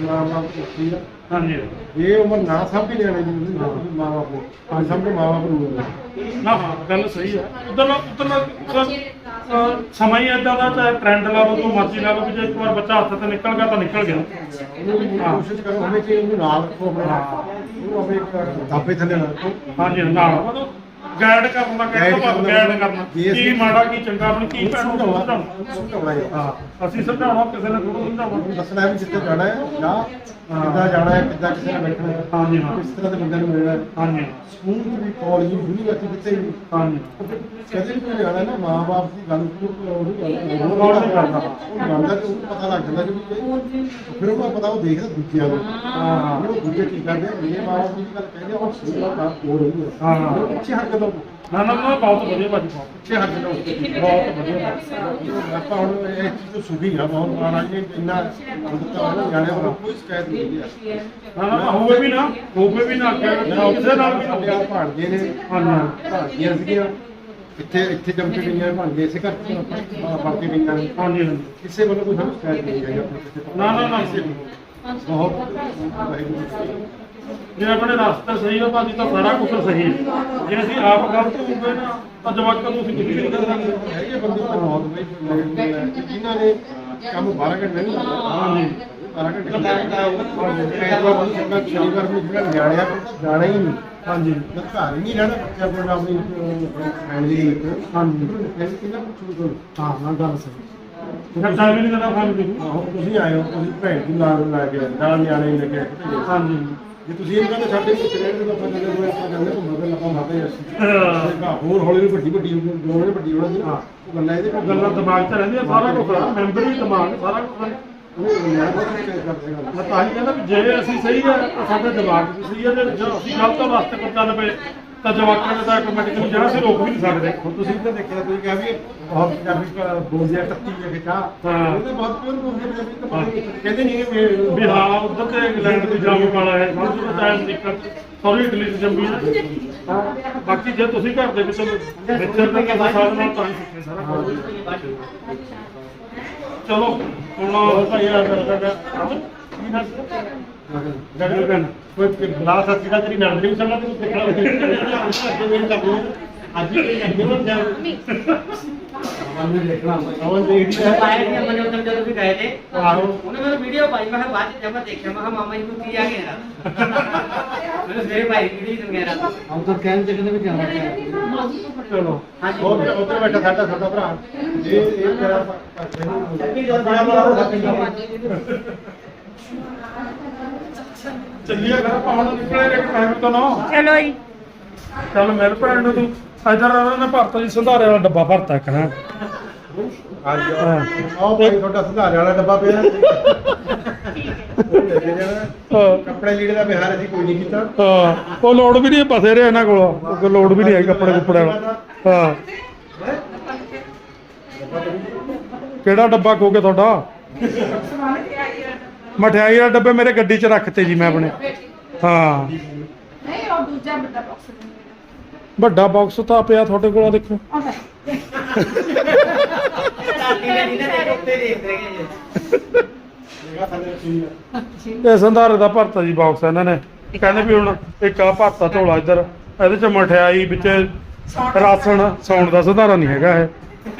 ਮਾਂ ਬਾਪ ਉੱਠੀ ਆ। ਹਾਂਜੀ। ਇਹ ਉਮਰ ਨਾ ਸਾਂਭੀ ਮਾਂ ਬਾਪ ਨੂੰ ਹਾਂ ਸਾਹਮਣੇ ਮਾਂ ਬਾਪ ਨੂੰ ਨਾ ਹਾਂ ਗੱਲ ਸਹੀ ਹੈ ਉਧਰ ਉਧਰ ਸਮਾਂ ਹੀ ਇਦਾਂ ਦਾ ਚਾਹੇ ਟ੍ਰੈਂਡ ਲਾ ਲਓ ਜੋ ਮਰਜ਼ੀ ਲਾ ਲਓ ਜੇ ਇੱਕ ਵਾਰ ਬੱਚਾ ਹੱਥ ਤੇ ਨਿਕਲ ਗਿਆ ਤਾਂ ਨਿਕਲ ਗਿਆ। ਵੀ। ਕੋਸ਼ਿਸ਼ ਕਰੋ ਹਮੇ ਕਿ ਉਹਨੂੰ ਨਾਲ ਰੱਖੋ ਆਪਣੇ। ਉਹਨੂੰ ਆਪਣੇ ਇੱਕ ਦਾਬੇ ਥੱਲੇ ਨਾ ਰੱਖੋ। ਹਾਂਜੀ ਨਾਲ। ਗਾਈਡ ਕਰਨ ਦਾ ਕਹਿੰਦਾ ਕਰਨਾ। ਗਾਈਡ ਕਰਨਾ। ਕੀ ਮਾੜਾ ਕੀ ਚੰਗਾ ਆਪਣੀ ਕੀ ਭੈਣ ਸਮਝਾਉਣਾ। ਹੈ। ਹਾਂ ਅਸੀਂ ਸਮਝਾਉਣਾ ਕਿਸੇ ਨੇ ਥੋੜਾ ਸਮਝਾਉਣਾ। ਦੱਸਣਾ ਹੈ ਵੀ ਜਿੱਥੇ ਜਾਣਾ ਹੈ ਜਾਂ ਕਿੱਦਾਂ ਜਾਣਾ ਹੈ ਕਿੱਦਾਂ ਕਿਸੇ ਨਾਲ ਬੈਠਣਾ ਹੈ। ਹਾਂਜੀ ਹਾਂ। ਕਿਸ ਤਰ੍ਹਾਂ ਦੇ ਬੰਦੇ ਨੂੰ ਮਿਲਣਾ ਹੈ। ਹਾਂਜੀ। ਸਕੂਲ ਵੀ ਕਾਲਜ ਵੀ ਯੂਨੀਵਰਸਿਟੀ ਕਿਤੇ ਵੀ ਹਾਂਜੀ। ਕਦੇ ਵੀ ਕੋਈ ਨਿਆਣਾ ਨਾ ਮਾਂ-ਬਾਪ ਦੀ ਗੱਲ ਨੂੰ ਉਹ ਨਹੀਂ ਕਰਦਾ। ਉਹ ਜਾਣਦਾ ਤੇ ਉਹਨੂੰ ਪਤਾ ਲੱਗ ਜਾਂਦਾ ਕਿ ਫਿਰ ਉਹਨੂੰ ਪਤਾ ਉਹ ਦੇਖਦਾ ਦੂਜਿਆਂ ਨੂੰ। ਹਾਂ। ਉਹ ਦੂਜੇ ਕੀ ਕਰਦੇ ਆ? ਮੇਰੇ ਮਾਂ-ਬਾਪ ਦੀ ਗੱਲ ਕਹਿੰਦੇ ਉਹ ਗੱਲ ਆ, ਹੋ ਰਹੀ ਹੈ। ਹਾਂ, ਹਾਂ। ਉਹ ਦੋ ਨਾ ਨਾ ਨਾ ਬਹੁਤ ਵਧੀਆ ਭਾਜੀ ਬਹੁਤ। ਕੇ ਦੋ ਬਹੁਤ ਵਧੀਆ ਆਪਾਂ ਹੁਣ ਇਹ ਚੀਜ਼ ਸੁਖੀ ਆ ਬਹੁਤ ਮਹਾਰਾਜ ਨੇ ਇੰਨਾ ਦਿੱਤਾ ਉਹਨਾਂ ਜਾਣਿਆ ਵੱਲੋਂ ਕੋਈ ਸ਼ਿਕਾਇਤ ਨਹੀਂ ਹੈ ਨਾ ਨਾ ਹੋਵੇ ਵੀ ਨਾ ਹੋਵੇ ਵੀ ਨਾ ਕਿਸੇ ਨਾਲ ਵੀ ਸਾਡੇ ਨਾ ਆ ਭਾਣਜੇ ਨੇ। ਹਾਂਜੀ। ਭਾਣਜੀਆਂ ਸੀਗੀਆਂ। ਇੱਥੇ ਇੱਥੇ ਜੰਮ ਕੇ ਗਈਆਂ ਭਾਣਜੇ ਇਸੇ ਕਰਕੇ ਆਪਾਂ ਕੇ ਗਈਆਂ। ਹਾਂਜੀ ਹਾਂਜੀ। ਕਿਸੇ ਵੱਲੋਂ ਕੋਈ ਸ਼ਿਕਾਇਤ ਨਹੀਂ ਆਈ ਆਪਣੇ। ਨਾ, ਨਾ, ਨਾ। ਬਹੁਤ ਵਾਹਿਗੁਰੂ ਜੀ ਆਪਣੇ ਰਸਤਾ ਸਹੀ ਹੋ ਭਾਜੀ ਤਾਂ ਸਾਰਾ ਕੁਝ ਸਹੀ ਹੈ। ਜੇ ਅਸੀਂ ਆਪ ਗਲਤ ਹੋਵੇ ਨਾ ਤਾਂ ਜਵਾਕਾਂ ਨੂੰ ਅਸੀਂ ਨਹੀਂ ਕਰ ਸਕਦੇ ਹੈਗੇ ਬੰਦੇ ਤਾਂ ਬਹੁਤ ਬਈ ਜਿਨ੍ਹਾਂ ਨੇ ਕੰਮ 12 ਘੰਟੇ ਨਹੀਂ ਹਾਂਜੀ ਆ ਕੇ ਐਤਵਾਰ ਨੂੰ ਚੰਗਾ ਸ਼ਨੀਵਾਰ ਨੂੰ ਜਿਹੜਾ ਨਿਆਣਿਆ ਜਾਣਾ ਹੀ ਨਹੀਂ। ਹਾਂਜੀ ਮੈਂ ਘਰ ਹੀ ਨਹੀਂ ਰਹਿਣਾ ਬੱਚਾ ਕੋਲ ਆਪਣੀ ਫੈਮਿਲੀ ਵਿੱਚ। ਹਾਂਜੀ ਫਿਰ ਕਿੰਨਾ ਕੁਝ ਹਾਂ ਨਾ ਗੱਲ ਸਹੀ। ਫਿਰ ਟਾਈਮ ਹੀ ਨਹੀਂ ਫੈਮਿਲੀ ਨੂੰ ਆਹੋ ਤੁਸੀਂ ਆਏ ਹੋ ਤੁਸੀਂ ਭੈਣ ਦੀ ਨਾਲ ਲੈ ਕੇ ਆਏ, ਨਾਲ ਨਿਆਣੇ ਨੂੰ ਲੈ ਕੇ ਆਏ। ਭਤੀਜੇ। ਹਾਂਜੀ ਜੇ ਤੁਸੀਂ ਇਹ ਕਹਿੰਦੇ ਸਾਡੇ ਵਿੱਚ ਰਹਿਣ ਦੇ ਆਪਾਂ ਜਦੋਂ ਆਪਾਂ ਕਹਿੰਦੇ ਘੁੰਮਣ ਫਿਰ ਆਪਾਂ ਮਾਤੇ ਅਸੀਂ ਹਾਂ। ਹੋਰ ਹੌਲੀ ਹੌਲੀ ਵੱਡੀ ਵੱਡੀ ਉਹਨੇ ਵੱਡੀ ਹੋਣਾ ਜੀ। ਹਾਂ। ਉਹ ਗੱਲਾਂ ਇਹਦੇ ਕੋਲ ਗੱਲਾਂ ਦਿਮਾਗ 'ਚ ਰਹਿੰਦੀਆਂ ਸਾਰਾ ਕੁਝ ਮੈਂਬਰ ਵੀ ਦਿਮਾਗ ਸਾਰਾ ਕੁਝ ਮੈਂ ਤਾਂ ਹੀ ਕਹਿੰਦਾ ਵੀ ਜੇ ਅਸੀਂ ਸਹੀ ਆ ਸਾਡੇ ਦਿਮਾਗ ਵੀ ਸਹੀ ਆ ਜੇ ਜੇ ਅਸੀਂ ਗਲਤ ਵਾਸਤੇ ਕੋਈ ਚੱਲ ਪਏ ਤਾਂ ਜਵਾਕਾਂ ਨੇ ਤਾਂ ਆਟੋਮੈਟਿਕਲੀ ਜਿਹੜਾ ਅਸੀਂ ਰੋਕ ਵੀ ਨਹੀਂ ਸਕਦੇ। ਹੁਣ ਤੁਸੀਂ ਤਾਂ ਦੇਖਿਆ ਤੁਸੀਂ ਕਿਹਾ ਵੀ ਬਹੁਤ ਪੰਜਾਬੀ ਕ- ਬੋਲਦੇ ਆ ਟੱਕੀ ਹੈ ਕਿ ਚਾਹ। ਹਾਂ। ਉਹਦੇ ਬਹੁਤ ਪਿਓਰ ਬੋਲਦੇ ਪੰਜਾਬੀ ਤਾਂ ਨਹੀਂ ਕਹਿੰਦੇ ਨਹੀਂ ਕਿ ਵੀ ਹਾਂ ਉਧਰ ਤੇ ਇੰਗਲੈਂਡ ਦੀ ਜਾਮੀ ਵਾਲਾ ਹੈ ਸਮਝ ਲਓ ਚਾਹੇ ਅਮਰੀਕਾ ਸੌਰੀ ਇਟਲੀ ਦੀ ਜੰਮੀ ਬਾਕੀ ਜੇ ਤੁਸੀਂ ਘਰ ਦੇ ਵਿੱਚ ਵਿਚਰਦੇ ਕਿਸੇ ਸਾਲ ਨਾਲ ਤਾਂ ਸਿੱਖੇ ਸਾਰਾ ਕੁਝ ਚਲੋ ਹੁਣ ਭਾਈ ਆ ਕਰਦਾ ਕੀ ਨਾ ਜਗਲ ਪੈਨ ਕੋਈ ਗਲਾਸ ਹੱਥ ਦਾ ਤੇਰੀ ਨਰਦ ਨਹੀਂ ਸੰਗਤ ਨੂੰ ਦੇਖਣਾ ਅੱਜ ਮੇਰੀ ਕਰਨੀ ਅੱਜ ਵੀ ਕਰਨੀ ਨਾ ਜਾਂ ਮੰਨ ਦੇਖਣਾ ਆਵਾਂ ਦੇਖਦੀ ਹੈ ਪਾਇਆ ਨਹੀਂ ਮਨੇ ਉਦੋਂ ਜਦੋਂ ਵੀ ਗਏ ਤੇ ਆਹੋ। ਉਹਨੇ ਮੈਨੂੰ ਵੀਡੀਓ ਪਾਈ ਮੈਂ ਕਿਹਾ ਬਾਅਦ ਚ ਜਦ ਮੈਂ ਦੇਖਿਆ ਮੈਂ ਕਿਹਾ ਮਾਮਾ ਜੀ ਨੂੰ ਕੀ ਆ ਗਿਆ ਮੈਨੂੰ ਸਵੇਰੇ ਭਾਈ ਵੀਡੀਓ ਨੂੰ ਗਿਆ ਹਮ ਤਾਂ ਕਹਿਣ ਚੱਕਦੇ ਵੀ ਜਾਣਾ ਚਲੋ ਹਾਂਜੀ ਉਹ ਉੱਧਰ ਬੈਠਾ ਸਾਡਾ ਸਾਡਾ ਭਰਾ ਇਹ ਇਹ ਤੇਰਾ ਚੱਲੀਏ ਘਰ ਪਾਉਣ ਨਿਕਲੇ ਰੇ ਟਾਈਮ ਤੋਂ ਨਾ। ਚਲੋ ਜੀ। ਚੱਲ ਮਿਲ ਭੈਣ ਨੂੰ ਤੂੰ। ਇਧਰ ਉਹਨੇ ਭਰਤਾ ਜੀ ਸੰਧਾਰੇ ਵਾਲਾ ਡੱਬਾ ਭਰਤਾ ਇੱਕ ਹੈ ਹਾਂਜੀ। ਆਓ ਭਾਈ ਤੁਹਾਡਾ ਸੁਧਾਰੇ ਵਾਲਾ ਡੱਬਾ ਪਿਆ। ਉਹ ਲੈ ਕੇ ਜਾਣਾ ਕੱਪੜੇ ਲੀੜੇ ਦਾ ਬਿਹਾਰ ਅਸੀਂ ਕੋਈ ਨਹੀਂ ਕੀਤਾ। ਹਾਂ। ਉਹ ਲੋੜ ਵੀ ਨਹੀਂ ਪਸੇ ਰਿਹਾ ਇਹਨਾਂ ਕੋਲ। ਕੋਈ ਲੋੜ ਵੀ ਨਹੀਂ ਹੈ ਕੱਪੜੇ ਕੁੱਪੜੇ ਵਾਲਾ। ਹਾਂ। ਕਿਹੜਾ ਡੱਬਾ ਖੋ ਕੇ ਤੁਹਾਡਾ ਮਠਿਆਈ ਵਾਲੇ ਡੱਬੇ ਮੇਰੇ ਗੱਡੀ 'ਚ ਰੱਖਤੇ ਜੀ ਮੈਂ ਆਪਣੇ। ਹਾਂ। ਨਹੀਂ ਉਹ ਦੂਜਾ ਵੱਡਾ ਬਾਕਸ ਵੱਡਾ ਬਾਕਸ ਤਾਂ ਪਿਆ ਤੁਹਾਡੇ ਕੋਲ ਆ ਦੇਖੋ। ਇਹ ਸੰਧਾਰੇ ਦਾ ਭਰਤਾ ਜੀ ਬਾਕਸ ਇਹਨਾਂ ਨੇ। ਕਹਿੰਦੇ ਵੀ ਹੁਣ ਇੱਕ ਆ ਭਰਤਾ ਝੋਲਾ ਇੱਧਰ। ਇਹਦੇ 'ਚ ਮਠਿਆਈ ਵਿੱਚ ਰਾਸਣ ਸੌਣ ਦਾ ਸੰਧਾਰਾ ਨਹੀਂ ਹੈਗਾ ਇਹ।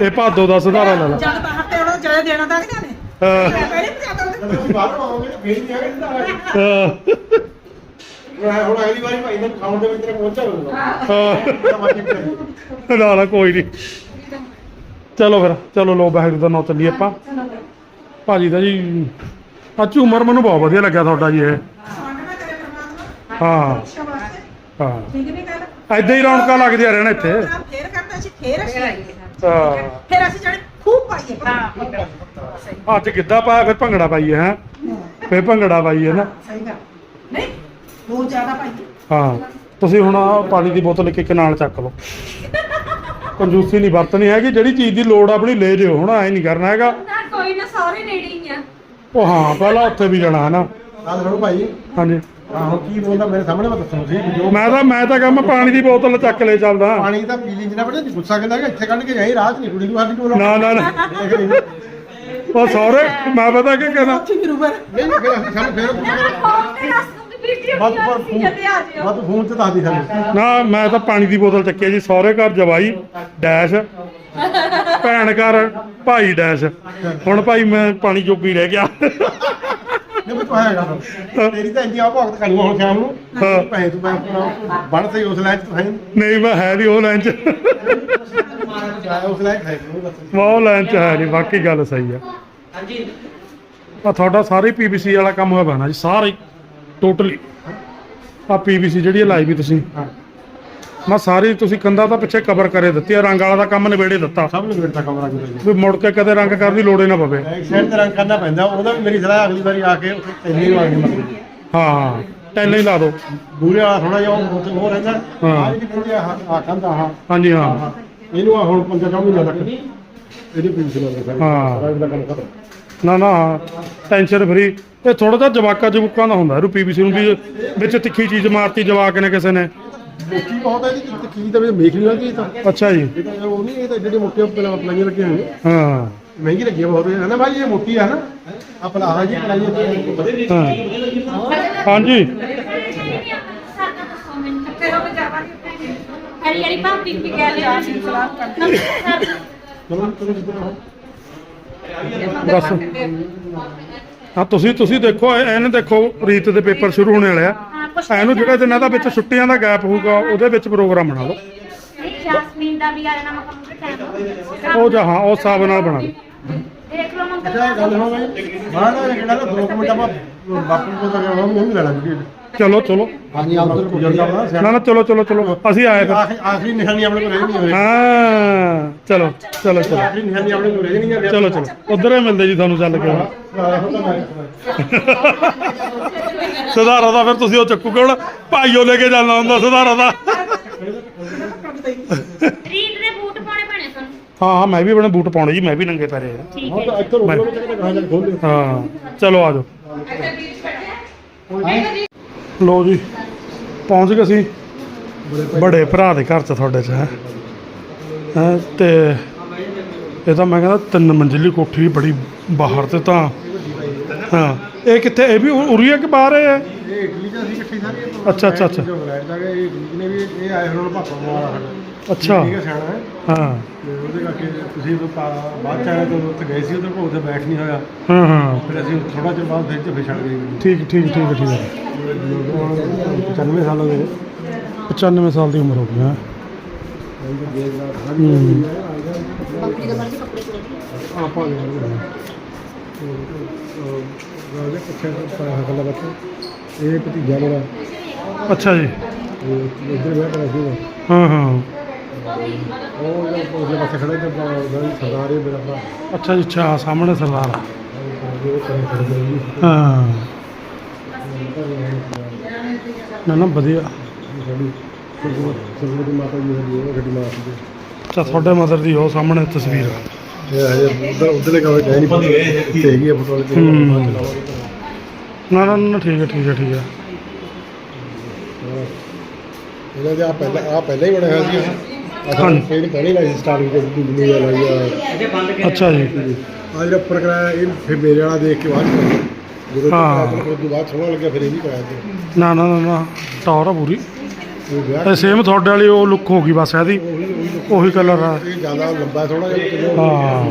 ਇਹ ਭਾਦੋ ਦਾ ਸੰਧਾਰਾ ਲੈ ਲਾ ਜਦ ਬਾਹਰ ਤੇ ਉਹਨੂੰ ਜਦ ਦੇਣਾ ਤਾਂ ਕਿ ਨੇ। ਹਾਂ। ਪਹਿਲੇ ਪਜਾ ਦੋ ਤੁਸੀਂ ਬਾਹਰ ਆਓਗੇ ਤੇ ਫੇਰ ਨਹੀਂ ਆਗੇ ਸੁਧਾਰਾ ਹਾਂ। ਹੁਣ ਅਗਲੀ ਵਾਰੀ ਭਾਈ ਨੇ ਖਾਣ ਦੇ ਵਿੱਚ ਤੇਰਾ ਪਹੁੰਚਾ ਹੋਊਗਾ ਹਾਂ। ਨਾ ਨਾ ਕੋਈ ਨਹੀਂ ਚਲੋ ਫਿਰ ਚਲੋ ਲੋ ਵਾਹਿਗੁਰੂ ਦਾ ਨਾਮ ਚੱਲੀਏ ਆਪਾਂ। ਭਾਜੀ ਦਾ ਜੀ ਆ ਝੂਮਰ ਮੈਨੂੰ ਬਹੁਤ ਵਧੀਆ ਲੱਗਿਆ ਤੁਹਾਡਾ ਜੀ ਇਹ। ਹਾਂ। ਸ਼ਾਬਾਸ਼ ਹਾਂ। ਠੀਕ ਨਹੀਂ ਗੱਲ? ਐਦਾਂ ਹੀ ਰੌਣਕਾਂ ਲੱਗਦੀਆਂ ਰਹਿਣ ਇੱਥੇ। ਫੇਰ ਕਰਦਾ ਸੀ ਫੇਰ ਅਸੀਂ ਹਾਂ। ਫੇਰ ਅਸੀਂ ਜਿਹੜੇ ਖੂਬ ਪਾਈਏ। ਹਾਂ ਅੱਜ ਗਿੱਧਾ ਪਾਇਆ ਫਿਰ ਭੰਗੜਾ ਪਾਈਏ ਹੈ? ਫਿਰ ਭੰਗੜਾ ਪਾਈਏ ਨਾ। ਸਹੀ ਗੱਲ। ਨਹੀਂ ਬਹੁਤ ਜ਼ਿਆਦਾ ਪਾਈਏ। ਹਾਂ ਤੁਸੀਂ ਹੁਣ ਆਹ ਪਾਣੀ ਦੀ ਬੋਤਲ ਇੱਕ ਇੱਕ ਨਾਲ ਚੱਕ ਲਓ। ਕੰਜੂਸੀ ਨਹੀਂ ਵਰਤਣੀ ਹੈਗੀ ਜਿਹੜੀ ਚੀਜ਼ ਦੀ ਲੋੜ ਆਪਣੀ ਲੈ ਜਿਓ ਹੁਣ ਐ ਨਹੀਂ ਕਰਨਾ ਹੈਗਾ। ਨਾ ਕੋਈ ਨਾ ਸਾਰੇ ਨੇੜੇ ਹੀ ਆ। ਉਹ ਹਾਂ ਪਹਿਲਾਂ ਉੱਥੇ ਵੀ ਜਾਣਾ ਹੈ ਨਾ? ਨਾਲ ਸੁਣੋ ਭਾਈ ਹਾਂਜੀ। ਹਾਂ ਹੁਣ ਕੀ ਬੋਲਦਾ ਮੇਰੇ ਸਾਹਮਣੇ ਮੈਂ ਦੱਸਣਾ ਸੀ ਜੋ ਮੈਂ ਤਾਂ ਮੈਂ ਤਾਂ ਕੰਮ ਪਾਣੀ ਦੀ ਬੋਤਲ ਚੱਕ ਲੈ ਚੱਲਦਾ। ਪਾਣੀ ਤਾਂ ਪੀ ਲਈ ਜਿੰਨਾ ਬੜੇ ਗੁੱਸਾ ਕਹਿੰਦਾ ਕਿ ਇੱਥੇ ਕੱਢ ਕੇ ਜਾਈ ਰਾਤ ਨਹੀਂ ਕੁੜੀ ਨੂੰ ਸਾਡੀ ਕੋਲ ਨਾ ਨਾ ਨਾ। ਉਹ ਸਹੁਰੇ ਮੈਂ ਪਤਾ ਕੀ ਕਹਿੰਦਾ? ਉੱਥੇ ਵੀ ਰੂਬਰ ਨਹੀਂ ਫਿਰ ਅਸੀਂ ਸਾਨੂੰ ਫਿਰ ਨਾ ਪਰ ਫੋਨ ਤੇ ਸਾਨੂੰ। ਮੈਂ ਤਾਂ ਪਾਣੀ ਦੀ ਬੋਤਲ ਚੱਕੀ ਹੈ ਜੀ ਸਹੁਰੇ ਘਰ ਜਵਾਈ ਡੈਸ਼। ਭੈਣ ਘਰ ਭਾਈ ਡੈਸ਼। ਹੁਣ ਭਾਈ ਮੈਂ ਪਾਣੀ ਜੋਗੀ ਰਹਿ ਗਿਆ। ਨਹੀਂ ਬਈ ਤੂੰ ਹੈਗਾ ਤੇਰੀ ਤਾਂ ਇੰਨੀ ਆ ਭਗਤ ਕਰਨੀ ਹੁਣ ਸ਼ਾਮ ਨੂੰ। ਹਾਂ। ਪੈਸੇ ਤੂੰ ਮੈਂ ਆਪਣਾ ਬਣ ਸਹੀ ਉਸ ਲਾਈਨ ਚ ਤੂੰ ਹੈ ਨਹੀਂ ਨਹੀਂ ਮੈਂ ਹੈ ਨਹੀਂ ਉਹ ਲਾਈਨ 'ਚ। ਜਾਏ ਉਸ ਲਾਈਨ ਹੈ ਤੂੰ ਦੱਸ ਮੈਂ ਉਹ ਲਾਈਨ 'ਚ ਹੈ ਨਹੀਂ ਬਾਕੀ ਗੱਲ ਸਹੀ ਆ। ਹਾਂਜੀ। ਆ ਤੁਹਾਡਾ ਸਾਰੇ ਪੀਵੀਸੀ ਵਾਲਾ ਕੰਮ ਹੋਇਆ ਬਣਾ ਜੀ ਸਾਰੇ ਟੋਟਲੀ ਆ ਪੀਵੀਸੀ ਜਿਹੜੀ ਲਾਈ ਵੀ ਤੁਸੀਂ। ਹਾਂ। ਮੈਂ ਸਾਰੀ ਤੁਸੀਂ ਕੰਧਾਂ ਤਾਂ ਪਿੱਛੇ ਕਵਰ ਕਰੇ ਦਿੱਤੀ ਆ ਰੰਗ ਵਾਲਾ ਦਾ ਕੰਮ ਨਿਬੇੜੇ ਦਿੱਤਾ। ਸਭ ਨੂੰ ਮੇਰਤਾ ਕਮਰਾ ਜੀ। ਵੀ ਮੁੜ ਕੇ ਕਦੇ ਰੰਗ ਕਰਨ ਦੀ ਲੋੜ ਹੀ ਨਾ ਪਵੇ। ਇੱਕ ਸਾਈਡ ਤੇ ਰੰਗ ਕਰਨਾ ਪੈਂਦਾ ਉਹਦਾ ਵੀ ਮੇਰੀ ਸਲਾਹ ਅਗਲੀ ਵਾਰੀ ਆ ਕੇ ਉੱਥੇ ਤੈਨੂੰ ਹੀ ਵਾਂਗੇ ਮਤਲਬ ਹਾਂ ਟੈਲਾਂ ਹੀ ਲਾ ਦਿਓ ਬੂਰੇ ਵਾਲਾ ਥੋੜਾ ਜਿਹਾ ਉਹ ਉੱਥੇ ਉਹ ਰਹਿੰਦਾ। ਹਾਂ। ਆਹ ਜਿਹੜੀ ਕਹਿੰਦੇ ਆ ਕੰਦਾ ਆ ਹਾਂਜੀ ਹਾਂ। ਹਾਂ ਇਹਨੂੰ ਆ ਹੁਣ ਪੰਜਾ ਚੌਂ ਮਹੀਨਾ ਤੱਕ। ਇਹਦੀ ਪਿੰਸ ਲਾ ਦੇ ਹਾਂ। ਸਾਰਾ ਇਹਦਾ ਕੰਮ ਖਤਮ। ਨਾ ਨਾ ਟੈਨਸ਼ਨ ਫਰੀ ਇਹ ਥੋੜਾ ਜਿਹਾ ਜਵਾਕਾਂ ਜਵੂਕਾਂ ਦਾ ਹੁੰਦਾ। ਰੂ ਪੀਵੀਸੀ ਨੂੰ ਵੀ ਵਿੱਚ ਤਿੱਖੀ ਚੀਜ਼ ਮਾਰਤੀ ਜਵਾਕ ਨੇ ਕਿਸੇ ਨੇ। ਮੋਟੀ ਬਹੁਤ ਹੈ ਜੀ ਤੇ ਕੀ ਤਾਂ ਵਿੱਚ ਮੇਖ ਨਹੀਂ ਲੱਗਦੀ ਇਹ ਤਾਂ। ਅੱਛਾ ਜੀ। ਇਹ ਤਾਂ ਉਹ ਨਹੀਂ ਇਹ ਤਾਂ ਜਿਹੜੇ ਮੋਟੇ ਪਲਾਈਆਂ ਲੱਗੀਆਂ ਹੋਈਆਂ। ਹਾਂ। ਮਹਿੰਗੀ ਲੱਗੀ ਆ ਬਹੁਤ ਹੈ ਨਾ ਭਾਈ ਇਹ ਮੋਟੀ ਆ ਨਾ? ਆ ਪਲਾਹਾ ਜੀ ਪਲਾਈਆਂ ਹਾਂ। ਹਾਂਜੀ। ਸਾਡਾ ਦੱਸੋ। ਮੈਨੂੰ ਫਿਰ ਉਹ ਜਾਵਾਂਗੇ ਹਰੀ ਹਰੀ ਭਾਬੀ ਵੀ ਕਹਿ ਲਿਆ ਸੀ ਸਲਾਹ ਕਰਦੇ ਚਲੋ ਚਲੋ ਜਿੱਦਾਂ ਹੋ ਦੱਸ ਹਾਂ ਤੁਸੀਂ ਤੁਸੀਂ ਦੇਖੋ ਇਹ- ਇਹਨੇ ਦੇਖੋ ਰੀਤ ਦੇ ਪੇਪਰ ਸ਼ੁਰੂ ਹੋਣੇ ਵਾਲੇ ਆ। ਕੁਛ ਇਹਨੂੰ ਜਿਹੜੇ ਦਿਨਾਂ ਦਾ ਵਿੱਚ ਛੁੱਟੀਆਂ ਦਾ ਗੈਪ ਹੋਊਗਾ ਉਹਦੇ ਵਿੱਚ ਪ੍ਰੋਗਰਾਮ ਬਣਾ ਲਓ। ਨਹੀਂ ਜਾਸਮੀਨ ਦਾ ਵੀ ਆ ਜਾਣਾ ਮਕਮ ਦੇ ਟਾਈਮ ਉਹ ਜਾਂ ਹਾਂ ਉਸ ਹਿਸਾਬ ਨਾਲ ਬਣਾ ਲਓ। ਦੇਖ ਲਓ ਮੰਗਲ ਅੱਛਾ ਇਹ ਗੱਲ ਹੋ ਗਈ ਮਾਂ ਦਾ ਜਿਹੜਾ 2 ਮਿੰਟ ਆਪਾਂ ਬਾਪੂ ਕੋਲ ਤਾਂ ਜਾਣਾ ਉਹ ਵੀ ਲੈਣਾ ਚਲੋ ਚਲੋ। ਹਾਂਜੀ ਉਧਰ ਬਜ਼ੁਰਗਾਂ ਦਾ ਨਾ। ਨਾ ਚਲੋ ਚਲੋ ਚਲੋ। ਅਸੀਂ ਆਏ ਫਿਰ। ਆਖਰੀ ਆਖਰੀ ਨਿਸ਼ਾਨੀ ਆਪਣੇ ਕੋਲ ਰਹਿ ਨਹੀਂ ਹੋਈ ਹਾਂ ਚਲੋ ਚਲੋ ਚਲੋ। ਆਖਰੀ ਨਿਸ਼ਾਨੀ ਆਪਣੇ ਕੋਲ ਰਹਿ ਨਹੀਂ ਚਲੋ ਚਲੋ। ਉਧਰ ਹੀ ਮਿਲਦੇ ਜੀ ਤੁਹਾਨੂੰ ਚੱਲ ਕੇ। ਸੁਧਾਰਾ ਦਾ ਫਿਰ ਤੁਸੀਂ ਉਹ ਚੱਕੂ ਕਿਉਂ ਭਾਈਓ ਲੈ ਕੇ ਜਾਣਾ ਹੁੰਦਾ ਸੁਧਾਰਾ ਦਾ। ਰੀਤ ਦੇ ਬੂਟ ਪਾਉਣੇ ਪੈਣੇ ਸਾਨੂੰ ਹਾਂ ਹਾਂ ਮੈਂ ਵੀ ਆਪਣੇ ਬੂਟ ਪਾਉਣੇ ਜੀ ਮੈਂ ਵੀ ਨੰਗੇ ਪੈਰੇ ਆ। ਠੀਕ ਹਾਂ ਹੈ ਤਾਂ ਇੱਥੇ ਰੋਕ ਲਓ ਤੇ ਕਹਾਂ ਜਾ ਕੇ ਖੋਲ ਦਿਓ। ਹਾਂ ਚਲੋ ਆ ਜਾਓ। ਲੋ ਜੀ ਪਹੁੰਚ ਗਏ ਅਸੀਂ। ਬੜੇ ਭਰਾ ਦੇ ਘਰ ਚ ਤੁਹਾਡੇ ਚ ਹੈ। ਹੈਂ, ਤੇ ਇਹ ਤਾਂ ਮੈਂ ਕਹਿੰਦਾ ਤਿੰਨ ਮੰਜ਼ਿਲੀ ਕੋਠੀ ਬੜੀ ਬਾਹਰ ਤੇ ਤਾਂ ਹਾਂ। ਇਹ ਕਿੱਥੇ ਇਹ ਵੀ ਉ- ਉਰੀ ਹੈ ਕਿ ਬਾਹਰ ਹੈ ਇਹ ਇਟਲੀ ਚ ਅਸੀਂ ਇਕੱਠੇ ਸਾਰੇ। ਅੱਛਾ, ਅੱਛਾ, ਅੱਛਾ। ਜੋ ਇੰਗਲੈਂਡ ਜਾ ਕੇ ਇਹ ਇਟਲੀ ਨੇ ਵੀ ਇਹ ਆਏ ਹੁਣ ਪਾਪਾ ਮਾਰਾ ਸਾਡਾ। ਅੱਛਾ। ਠੀਕ ਹੈ ਸਿਆਣਾ ਹੈ। ਹਾਂ। ਤੇ ਉਹਦੇ ਕਰਕੇ ਤੁਸੀਂ ਉਦੋਂ ਪਾ- ਬਾਅਦ ਚ ਆਏ ਤੋਂ ਉੱਥੇ ਗਏ ਸੀ ਉਧਰ ਕੋਲ ਤੇ ਬੈਠ ਨਹੀਂ ਹੋਇਆ। ਹਾਂ ਹਾਂ। ਫਿਰ ਅਸੀਂ ਥੋੜਾ ਚਿਰ ਬਾਅਦ ਫਿਰ ਝੱਫੇ ਛੱਡ ਗਏ। ਗੱਡੀ। ਠੀਕ ਠੀਕ ਠੀਕ ਠੀਕ ਹੈ। 95 ਸਾਲ ਹੋ ਗਏ। 95 ਸਾਲ ਦੀ ਉਮਰ ਹੋ ਗਈ ਹੈ। ਹੂੰ। ਆਪਾਂ ਰਾਜਾ ਇਹ ਭਤੀਜਾ ਮੇਰਾ। ਅੱਛਾ ਜੀ। ਇਹ ਇੱਧਰ ਬੈਠ ਰਿਹਾ ਸੀ ਹਾਂ ਹਾਂ। ਉਹ ਜਿਹੜਾ ਉਸਲੇ ਪਾਸੇ ਖੜਾ ਤੇ ਗਾੜੀ ਸਰਦਾਰ ਹੈ ਮੇਰਾ ਭਰਾ। ਅੱਛਾ ਜੀ ਅੱਛਾ ਸਾਹਮਣੇ ਸਰਦਾਰ ਆ। ਉਹ ਕਰੇ ਖੜੇ ਜੀ ਹਾਂ। ਨਾ ਨਾ ਵਧੀਆ। ਦੀ ਮਾਤਾ ਜੀ ਹੈ ਗੱਡੀ ਅੱਛਾ ਤੁਹਾਡੇ ਮਦਰ ਦੀ ਉਹ ਸਾਹਮਣੇ ਤਸਵੀਰ ਆ। ਇਹ ਹਜੇ ਉਧਰ ਉਧਰਲੇ ਕਮਰੇ ਗਏ ਨਹੀਂ ਪਤਾ ਇੱਥੇ ਹੈਗੀ ਆ ਫੋਟੋ ਵਾਲੀ ਹੂੰ। ਨਾ ਨਾ ਨਾ ਠੀਕ ਹੈ ਠੀਕ ਹੈ ਠੀਕ ਹੈ ਇਹਨਾਂ ਦੇ ਆ ਪਹਿਲਾਂ ਆ ਪਹਿਲਾਂ ਹੀ ਬਣਿਆ ਹੋਇਆ ਸੀ। ਅਸਾਂ ਹਾਂਜੀ। ਪਹਿਲੇ ਪਹਿਲੇ ਲਾਈ ਸਟਾਰਟਿੰਗ ਤੇ ਦਿੱਲੀ ਵਾਲਾ ਕੇ ਅੱਛਾ ਜੀ। ਆ ਜਿਹੜਾ ਉੱਪਰ ਕਰਾਇਆ ਇਹ ਫਿਰ ਮੇਰੇ ਵਾਲਾ ਦੇਖ ਕੇ ਬਾਅਦ ਚ। ਜਦੋਂ ਹਾਂ। ਆਪਣੇ ਕੋਲ ਤੋਂ ਬਾਅਦ ਸੋਹਣਾ ਲੱਗਿਆ ਫਿਰ ਇਹ ਵੀ ਕਰਾਇਆ ਤੇ ਨਾ ਨਾ ਨਾ ਨਾ ਟੌਰ ਆ ਪੂਰੀ। ਉਹ ਵਿਆਹ ਇਹ ਸੇਮ ਤੁਹਾਡੇ ਵਾਲੀ ਉਹ ਲੁੱਕ ਹੋ ਗਈ ਬਸ ਇਹਦੀ। ਉਹੀ ਕਲਰ ਆ। ਇਹ ਜ਼ਿਆਦਾ ਲੰਬਾ ਥੋੜਾ ਜਿਹਾ ਕਿਲੋ ਹਾਂ।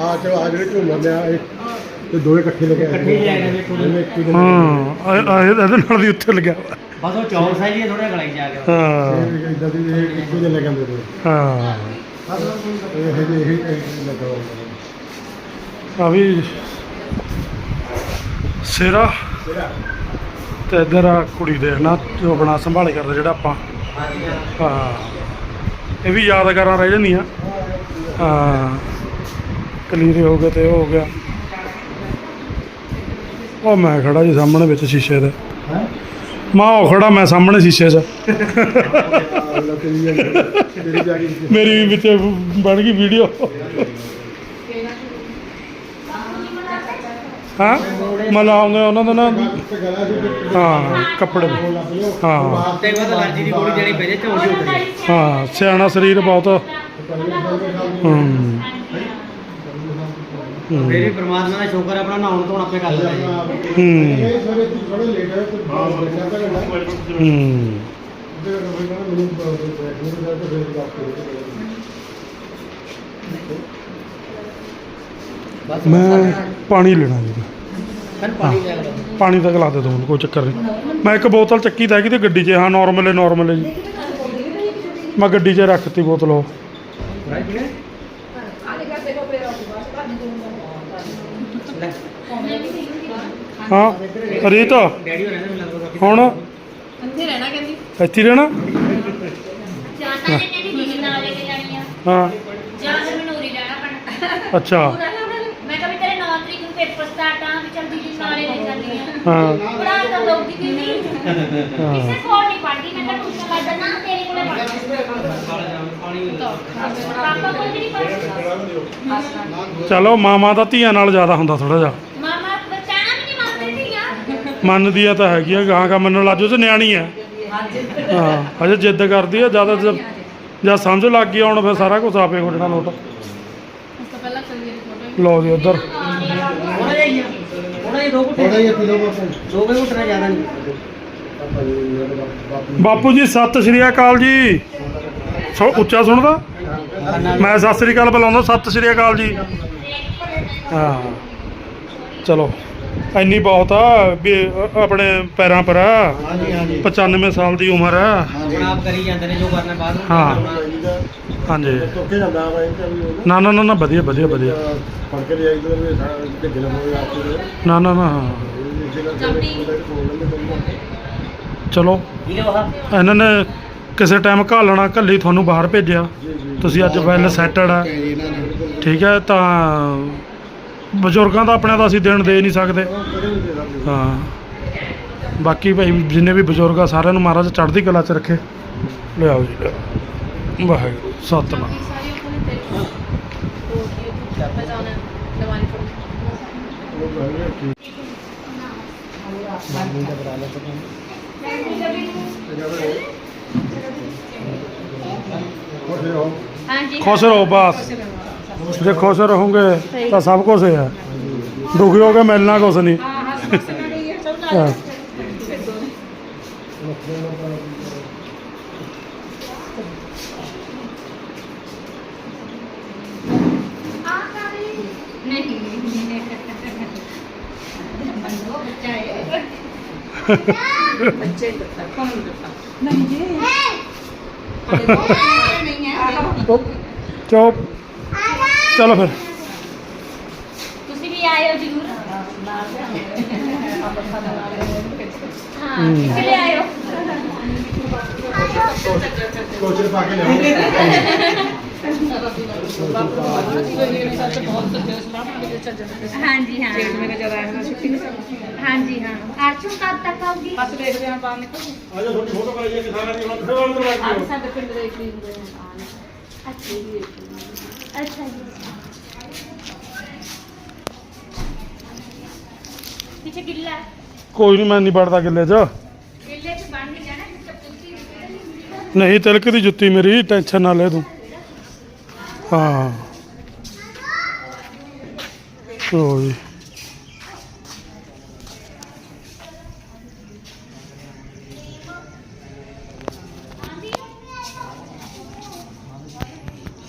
ਆ ਚਲੋ ਆ ਜਿਹੜੇ ਝੂਮਰ ਲਿਆ ਇਹ ਤੇ ਦੋਏ ਇਕੱਠੇ ਲਗੇ ਇਕੱਠੇ ਹੀ ਆਏ ਨੇ ਹੀ ਇਹ- ਇਹ- ਇਹਦੇ ਨਾਲ ਦੀ ਉੱਥੇ ਲੱਗਿਆ ਹੋਇਆ। ਬਸ ਉਹ ਚੌਲ ਸਾਈ ਹੈ ਥੋੜਾ ਗਲਾਈ ਜਾ ਕੇ ਹਾਂ। ਇਹ ਇਦਾਂ ਦੀ ਇਹ ਇੱਕੋ ਜਿਹੇ ਲੈ ਕੇ ਆਉਂਦੇ ਨੇ। ਹਾਂ। ਇਹ ਇਹ ਇਹ ਇਹ ਲੱਗਾ ਹੋਇਆ ਆ ਵੀ ਸਿਰਾ ਤੇ ਇਧਰ ਆ ਕੁੜੀ ਦੇ ਨਾ ਜੋ ਬਣਾ ਸੰਭਾਲੇ ਕਰਦਾ ਜਿਹੜਾ ਆਪਾਂ। ਹਾਂ। ਇਹ ਵੀ ਯਾਦਗਾਰਾਂ ਰਹਿ ਜਾਂਦੀਆਂ। ਹਾਂ। ਕਲੀਰੇ ਹੋ ਗਏ ਤੇ ਉਹ ਹੋ ਗਿਆ। ਉਹ ਮੈਂ ਖੜਾ ਜੀ ਸਾਹਮਣੇ ਵਿੱਚ ਸ਼ੀਸ਼ੇ ਦੇ ਮਾਂ, ਉਹ ਖੜਾ ਮੈਂ ਸਾਹਮਣੇ ਸ਼ੀਸ਼ੇ 'ਚ। ਮੇਰੀ ਵੀ ਵਿੱਚ ਬਣ ਗਈ ਵੀਡੀਓ ਹਾਂ? ਮਲਾ ਉਹਨਾਂ ਦਾ ਨਾ, ਹਾਂ, ਕੱਪੜੇ। ਹਾਂ। ਤੇ ਉਹ ਤਾਂ ਦੀ ਗੋਲੀ ਜਿਹੜੀ ਪਹਿਲੇ ਝੋਲ ਦੀ ਉਤਰੀ ਹਾਂ, ਸਿਆਣਾ ਸਰੀਰ ਬਹੁਤ। ਹੂੰ। ਫਿਰ ਵੀ ਪ੍ਰਮਾਤਮਾ ਦਾ ਸ਼ੁਕਰ ਹੈ ਆਪਣਾ ਨਹਾਉਣ ਧੋਣ ਆਪੇ ਕਰ ਲੈਂਦਾ ਜੀ ਹੂੰ। ਸਾਰੇ ਹੈ ਹੂੰ ਫਿਰ ਬਸ ਮੈਂ ਪਾਣੀ ਲੈਣਾ ਜੀ। ਫਿਰ ਪਾਣੀ ਲੈ ਲਓ ਪਾਣੀ ਤਾਂ ਗਲਾ ਦੇ ਦੋ ਕੋਈ ਚੱਕਰ ਨਹੀਂ। ਮੈਂ ਇੱਕ ਬੋਤਲ ਚੱਕੀ ਤਾਂ ਹੈਗੀ ਤੇ ਗੱਡੀ 'ਚ ਹਾਂ ਨਾਰਮਲ ਹੈ ਨਾਰਮਲ ਹੈ ਜੀ। ਮੈਂ ਗੱਡੀ 'ਚ ਰੱਖਤੀ ਬੋਤਲ ਉਹ। ਲੈ ਹਾਂ ਰੀਤ? ਹੁਣ ਅੰਦੇ ਰਹਿਣਾ ਕਹਿੰਦੀ। ਇੱਥੇ ਰਹਿਣਾ? ਜਾਨਾ ਨੇ ਕਹਿੰਦੀ ਦੀਦੀ ਨਾਲ ਲੈ ਕੇ ਜਾਣੀ ਆ। ਹਾਂ। ਜਾਂ ਫਿਰ ਮੈਨੂੰ ਉਰੀ ਰਹਿਣਾ ਪੈਣਾ। ਅੱਛਾ। ਮੈਂ ਕਿਹਾ ਵੀ ਤੇਰੇ 9 ਤਰੀਕ ਨੂੰ ਪੇਪਰ ਸਟਾਰਟ ਆ ਵੀ ਚੱਲ ਦੀਦੀ ਨਾਲੇ ਲੈ ਜਾਂਦੀ ਆ। ਹਾਂ। ਪੜਾ ਤਾਂ ਲੋਕ ਦੀ ਦੀਦੀ ਹਾਂ। ਕਿਸੇ ਕੋਲ ਨਹੀਂ ਪੜਦੀ ਮੈਂ ਤਾਂ ਟਿਊਸ਼ਨ ਲੱਗਦਾ ਨਾ ਤੇਰੇ ਕੋਲੇ ਪੜਦੀ ਪਾਣੀ ਪਾਪਾ ਕੋਲ ਵੀ ਨਹੀਂ ਪੜਦੀ ਚਲੋ ਮਾਮਾ ਦਾ ਧੀਆਂ ਨਾਲ ਜ਼ਿਆਦਾ ਹੁੰਦਾ ਥੋੜਾ ਜਿਹਾ ਮਾਮਾ ਬਚਾਣਾ ਵੀ ਨਹੀਂ ਮੰਗਦੀ ਧੀਆਂ ਮੰਨਦੀ ਆ ਤਾਂ ਹੈਗੀ ਆ ਗਾਂ ਕਾ ਮੰਨਣ ਲੱਜੋ ਤੇ ਨਿਆਣੀ ਆ ਹਾਂ ਹਜੇ ਜਿੱਦ ਕਰਦੀ ਆ ਜ਼ਿਆਦਾ ਜਦ ਜਦ ਸਮਝ ਲੱਗ ਗਈ ਹੁਣ, ਫਿਰ ਸਾਰਾ ਕੁਝ ਆਪੇ ਹੋ ਜਾਣਾ ਲੋਟ ਲਓ ਜੀ ਉਧਰ ਥੋੜਾ ਜਿਹਾ ਥੋੜਾ ਜਿਹਾ ਦੋ ਘੁੱਟ ਥੋੜਾ ਜਿਹਾ ਕਿਲੋ ਬਾਪੂ ਦੋ ਘੁੱਟਣਾ ਜ਼ਿਆਦਾ ਨਹੀਂ ਜੀ ਬਾਪੂ ਜੀ, ਸਤਿ ਸ਼੍ਰੀ ਅਕਾਲ ਜੀ। ਸੋ ਉੱਚਾ ਸੁਣਦਾ? ਮੈਂ ਸਤਿ ਸ਼੍ਰੀ ਅਕਾਲ ਬੁਲਾਉਂਦਾ, ਸਤਿ ਸ਼੍ਰੀ ਅਕਾਲ ਜੀ। ਹਾਂ। ਚਲੋ। ਇੰਨੀ ਬਹੁਤ ਆ ਵੀ ਅ- ਆਪਣੇ ਪੈਰਾਂ ਪਰ ਆ। ਹਾਂਜੀ ਹਾਂਜੀ। 95 ਸਾਲ ਦੀ ਉਮਰ ਆ। ਹੁਣ ਆਪ ਕਰੀ ਜਾਂਦੇ ਨੇ ਜੋ ਕਰਨਾ ਬਾਅਦ ਵਿੱਚ ਹਾਂ। ਕਰਨਾ। ਹਾਂਜੀ। ਤੋਕੇ ਜਾਂਦਾ ਵਾ ਇਹ ਤਾਂ ਵੀ ਉਹ ਨਾ ਨਾ ਨਾ ਨਾ ਵਧੀਆ ਵਧੀਆ ਵਧੀਆ। ਫੜ ਕੇ ਲਿਆਈ ਤਾਂ ਵੀ ਸਾਰਾ ਢਿੱਗੇ ਨਾ ਹੋਵੇ ਆਪੇ ਨਾ ਨਾ ਨਾ। ਚਲੋ। ਵੀਰੇ ਉਹ ਇਹਨਾਂ ਨੇ ਕਿਸੇ ਟਾਈਮ ਘਾਲਣਾ ਘੱਲੀ ਤੁਹਾਨੂੰ ਬਾਹਰ ਭੇਜਿਆ। ਤੁਸੀਂ ਅੱਜ ਵੈਲ ਸੈਟਡ ਆ। ਠੀਕ ਹੈ ਤਾਂ ਬਜ਼ੁਰਗਾਂ ਦਾ ਆਪਣੇ ਦਾ ਅਸੀਂ ਦੇਣ ਦੇ ਨਹੀਂ ਸਕਦੇ। ਹਾਂ। ਬਾਕੀ ਭਾਈ ਜਿੰਨੇ ਵੀ ਬਜ਼ੁਰਗ ਆ ਸਾਰਿਆਂ ਨੂੰ ਮਹਾਰਾਜ ਚੜ੍ਹਦੀ ਕਲਾ 'ਚ ਰੱਖੇ। ਲਿਆਓ ਜੀ ਵਾਹਿਗੁਰੂ ਸਤਨਾਮ। ਖੁਸ਼ ਰਹੋ ਬਸ। ਜੇ ਖੁਸ਼ ਰਹੋਗੇ ਤਾਂ ਸਭ ਕੁਝ ਹੈ। ਦੁਖੀ ਹੋ ਕੇ ਮਿਲਣਾ ਕੁਝ ਨਹੀਂ। ਹਾਂ। ਨਹੀਂ ਬੱਚੇ ਦਿੱਤਾ ਕੌਣ ਦਿੱਤਾ ਨਹੀਂ ਜੀ। ਚੁੱਪ। ਚਲੋ ਫਿਰ ਤੁਸੀਂ ਵੀ ਆਇਓ ਜ਼ਰੂਰ ਹਾਂ ਹੂੰ। ਕਿੱਥੇ ਆਇਓ ਕੋਚਰ ਪਾ ਕੇ ਲਿਆਓ ਹਾਂਜੀ ਹਾਂ ਹਾਂਜੀ ਹਾਂ ਅਰਸ਼ੂ ਕਦ ਤੱਕ ਆਉਗੀ ਬਸ ਦੇਖਦੇ ਹਾਂ ਬਾਹਰ ਨਿਕਲ ਆ ਜਾ ਤੁਹਾਡੀ ਫੋਟੋ ਕਰਾਈਏ ਕਿਸਾਨਾਂ ਦੀ ਹੁਣ ਫਿਰ ਅੰਦਰ ਲੱਗ ਆਹ ਜਾਓ ਸਾਡੇ ਪਿੰਡ ਦੇ ਇੱਕ ਦਿਨ ਦੇ ਅੱਛਾ ਜੀ ਗਿੱਲਾ ਕੋਈ ਨਹੀਂ ਮੈਂ ਨਹੀਂ ਵੜਦਾ ਕਿੱਲੇ 'ਚ। ਗਿੱਲੇ 'ਚ ਬਣ ਨਹੀਂ ਜਾਣਾ ਕਿ ਕੁੱਤੀ ਨਹੀਂ ਤਿਲਕ ਦੀ ਜੁੱਤੀ ਮੇਰੀ ਟੈਨਸ਼ਨ ਨਾ ਲੈ ਤੂੰ। ਹਾਂ। ਚਲੋ ਜੀ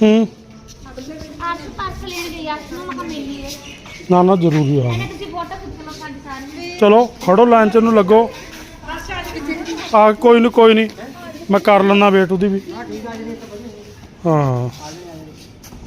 ਹੂੰ। ਅਰਸ਼ੂ ਪਾਸ ਲੈਣ ਗਈ ਅਰਸ਼ੂ ਨੂੰ ਮਖਾ ਮਿਲੀ ਹੈ ਨਾ ਨਾ ਜ਼ਰੂਰੀ ਆ। ਇਹਨੇ ਤੁਸੀਂ ਫੋਟੋ ਖਿੱਚ ਲਓ ਸਾਡੀ ਸਾਰੀ ਚਲੋ, ਖੜੋ, ਲਾਈਨ 'ਚ ਨੂੰ ਲੱਗੋ। ਆ, ਕੋਈ ਨਹੀਂ ਕੋਈ ਨਹੀਂ ਮੈਂ ਕਰ ਲੈਣਾ ਵੇਟ ਉਹਦੀ ਵੀ। ਹਾਂ।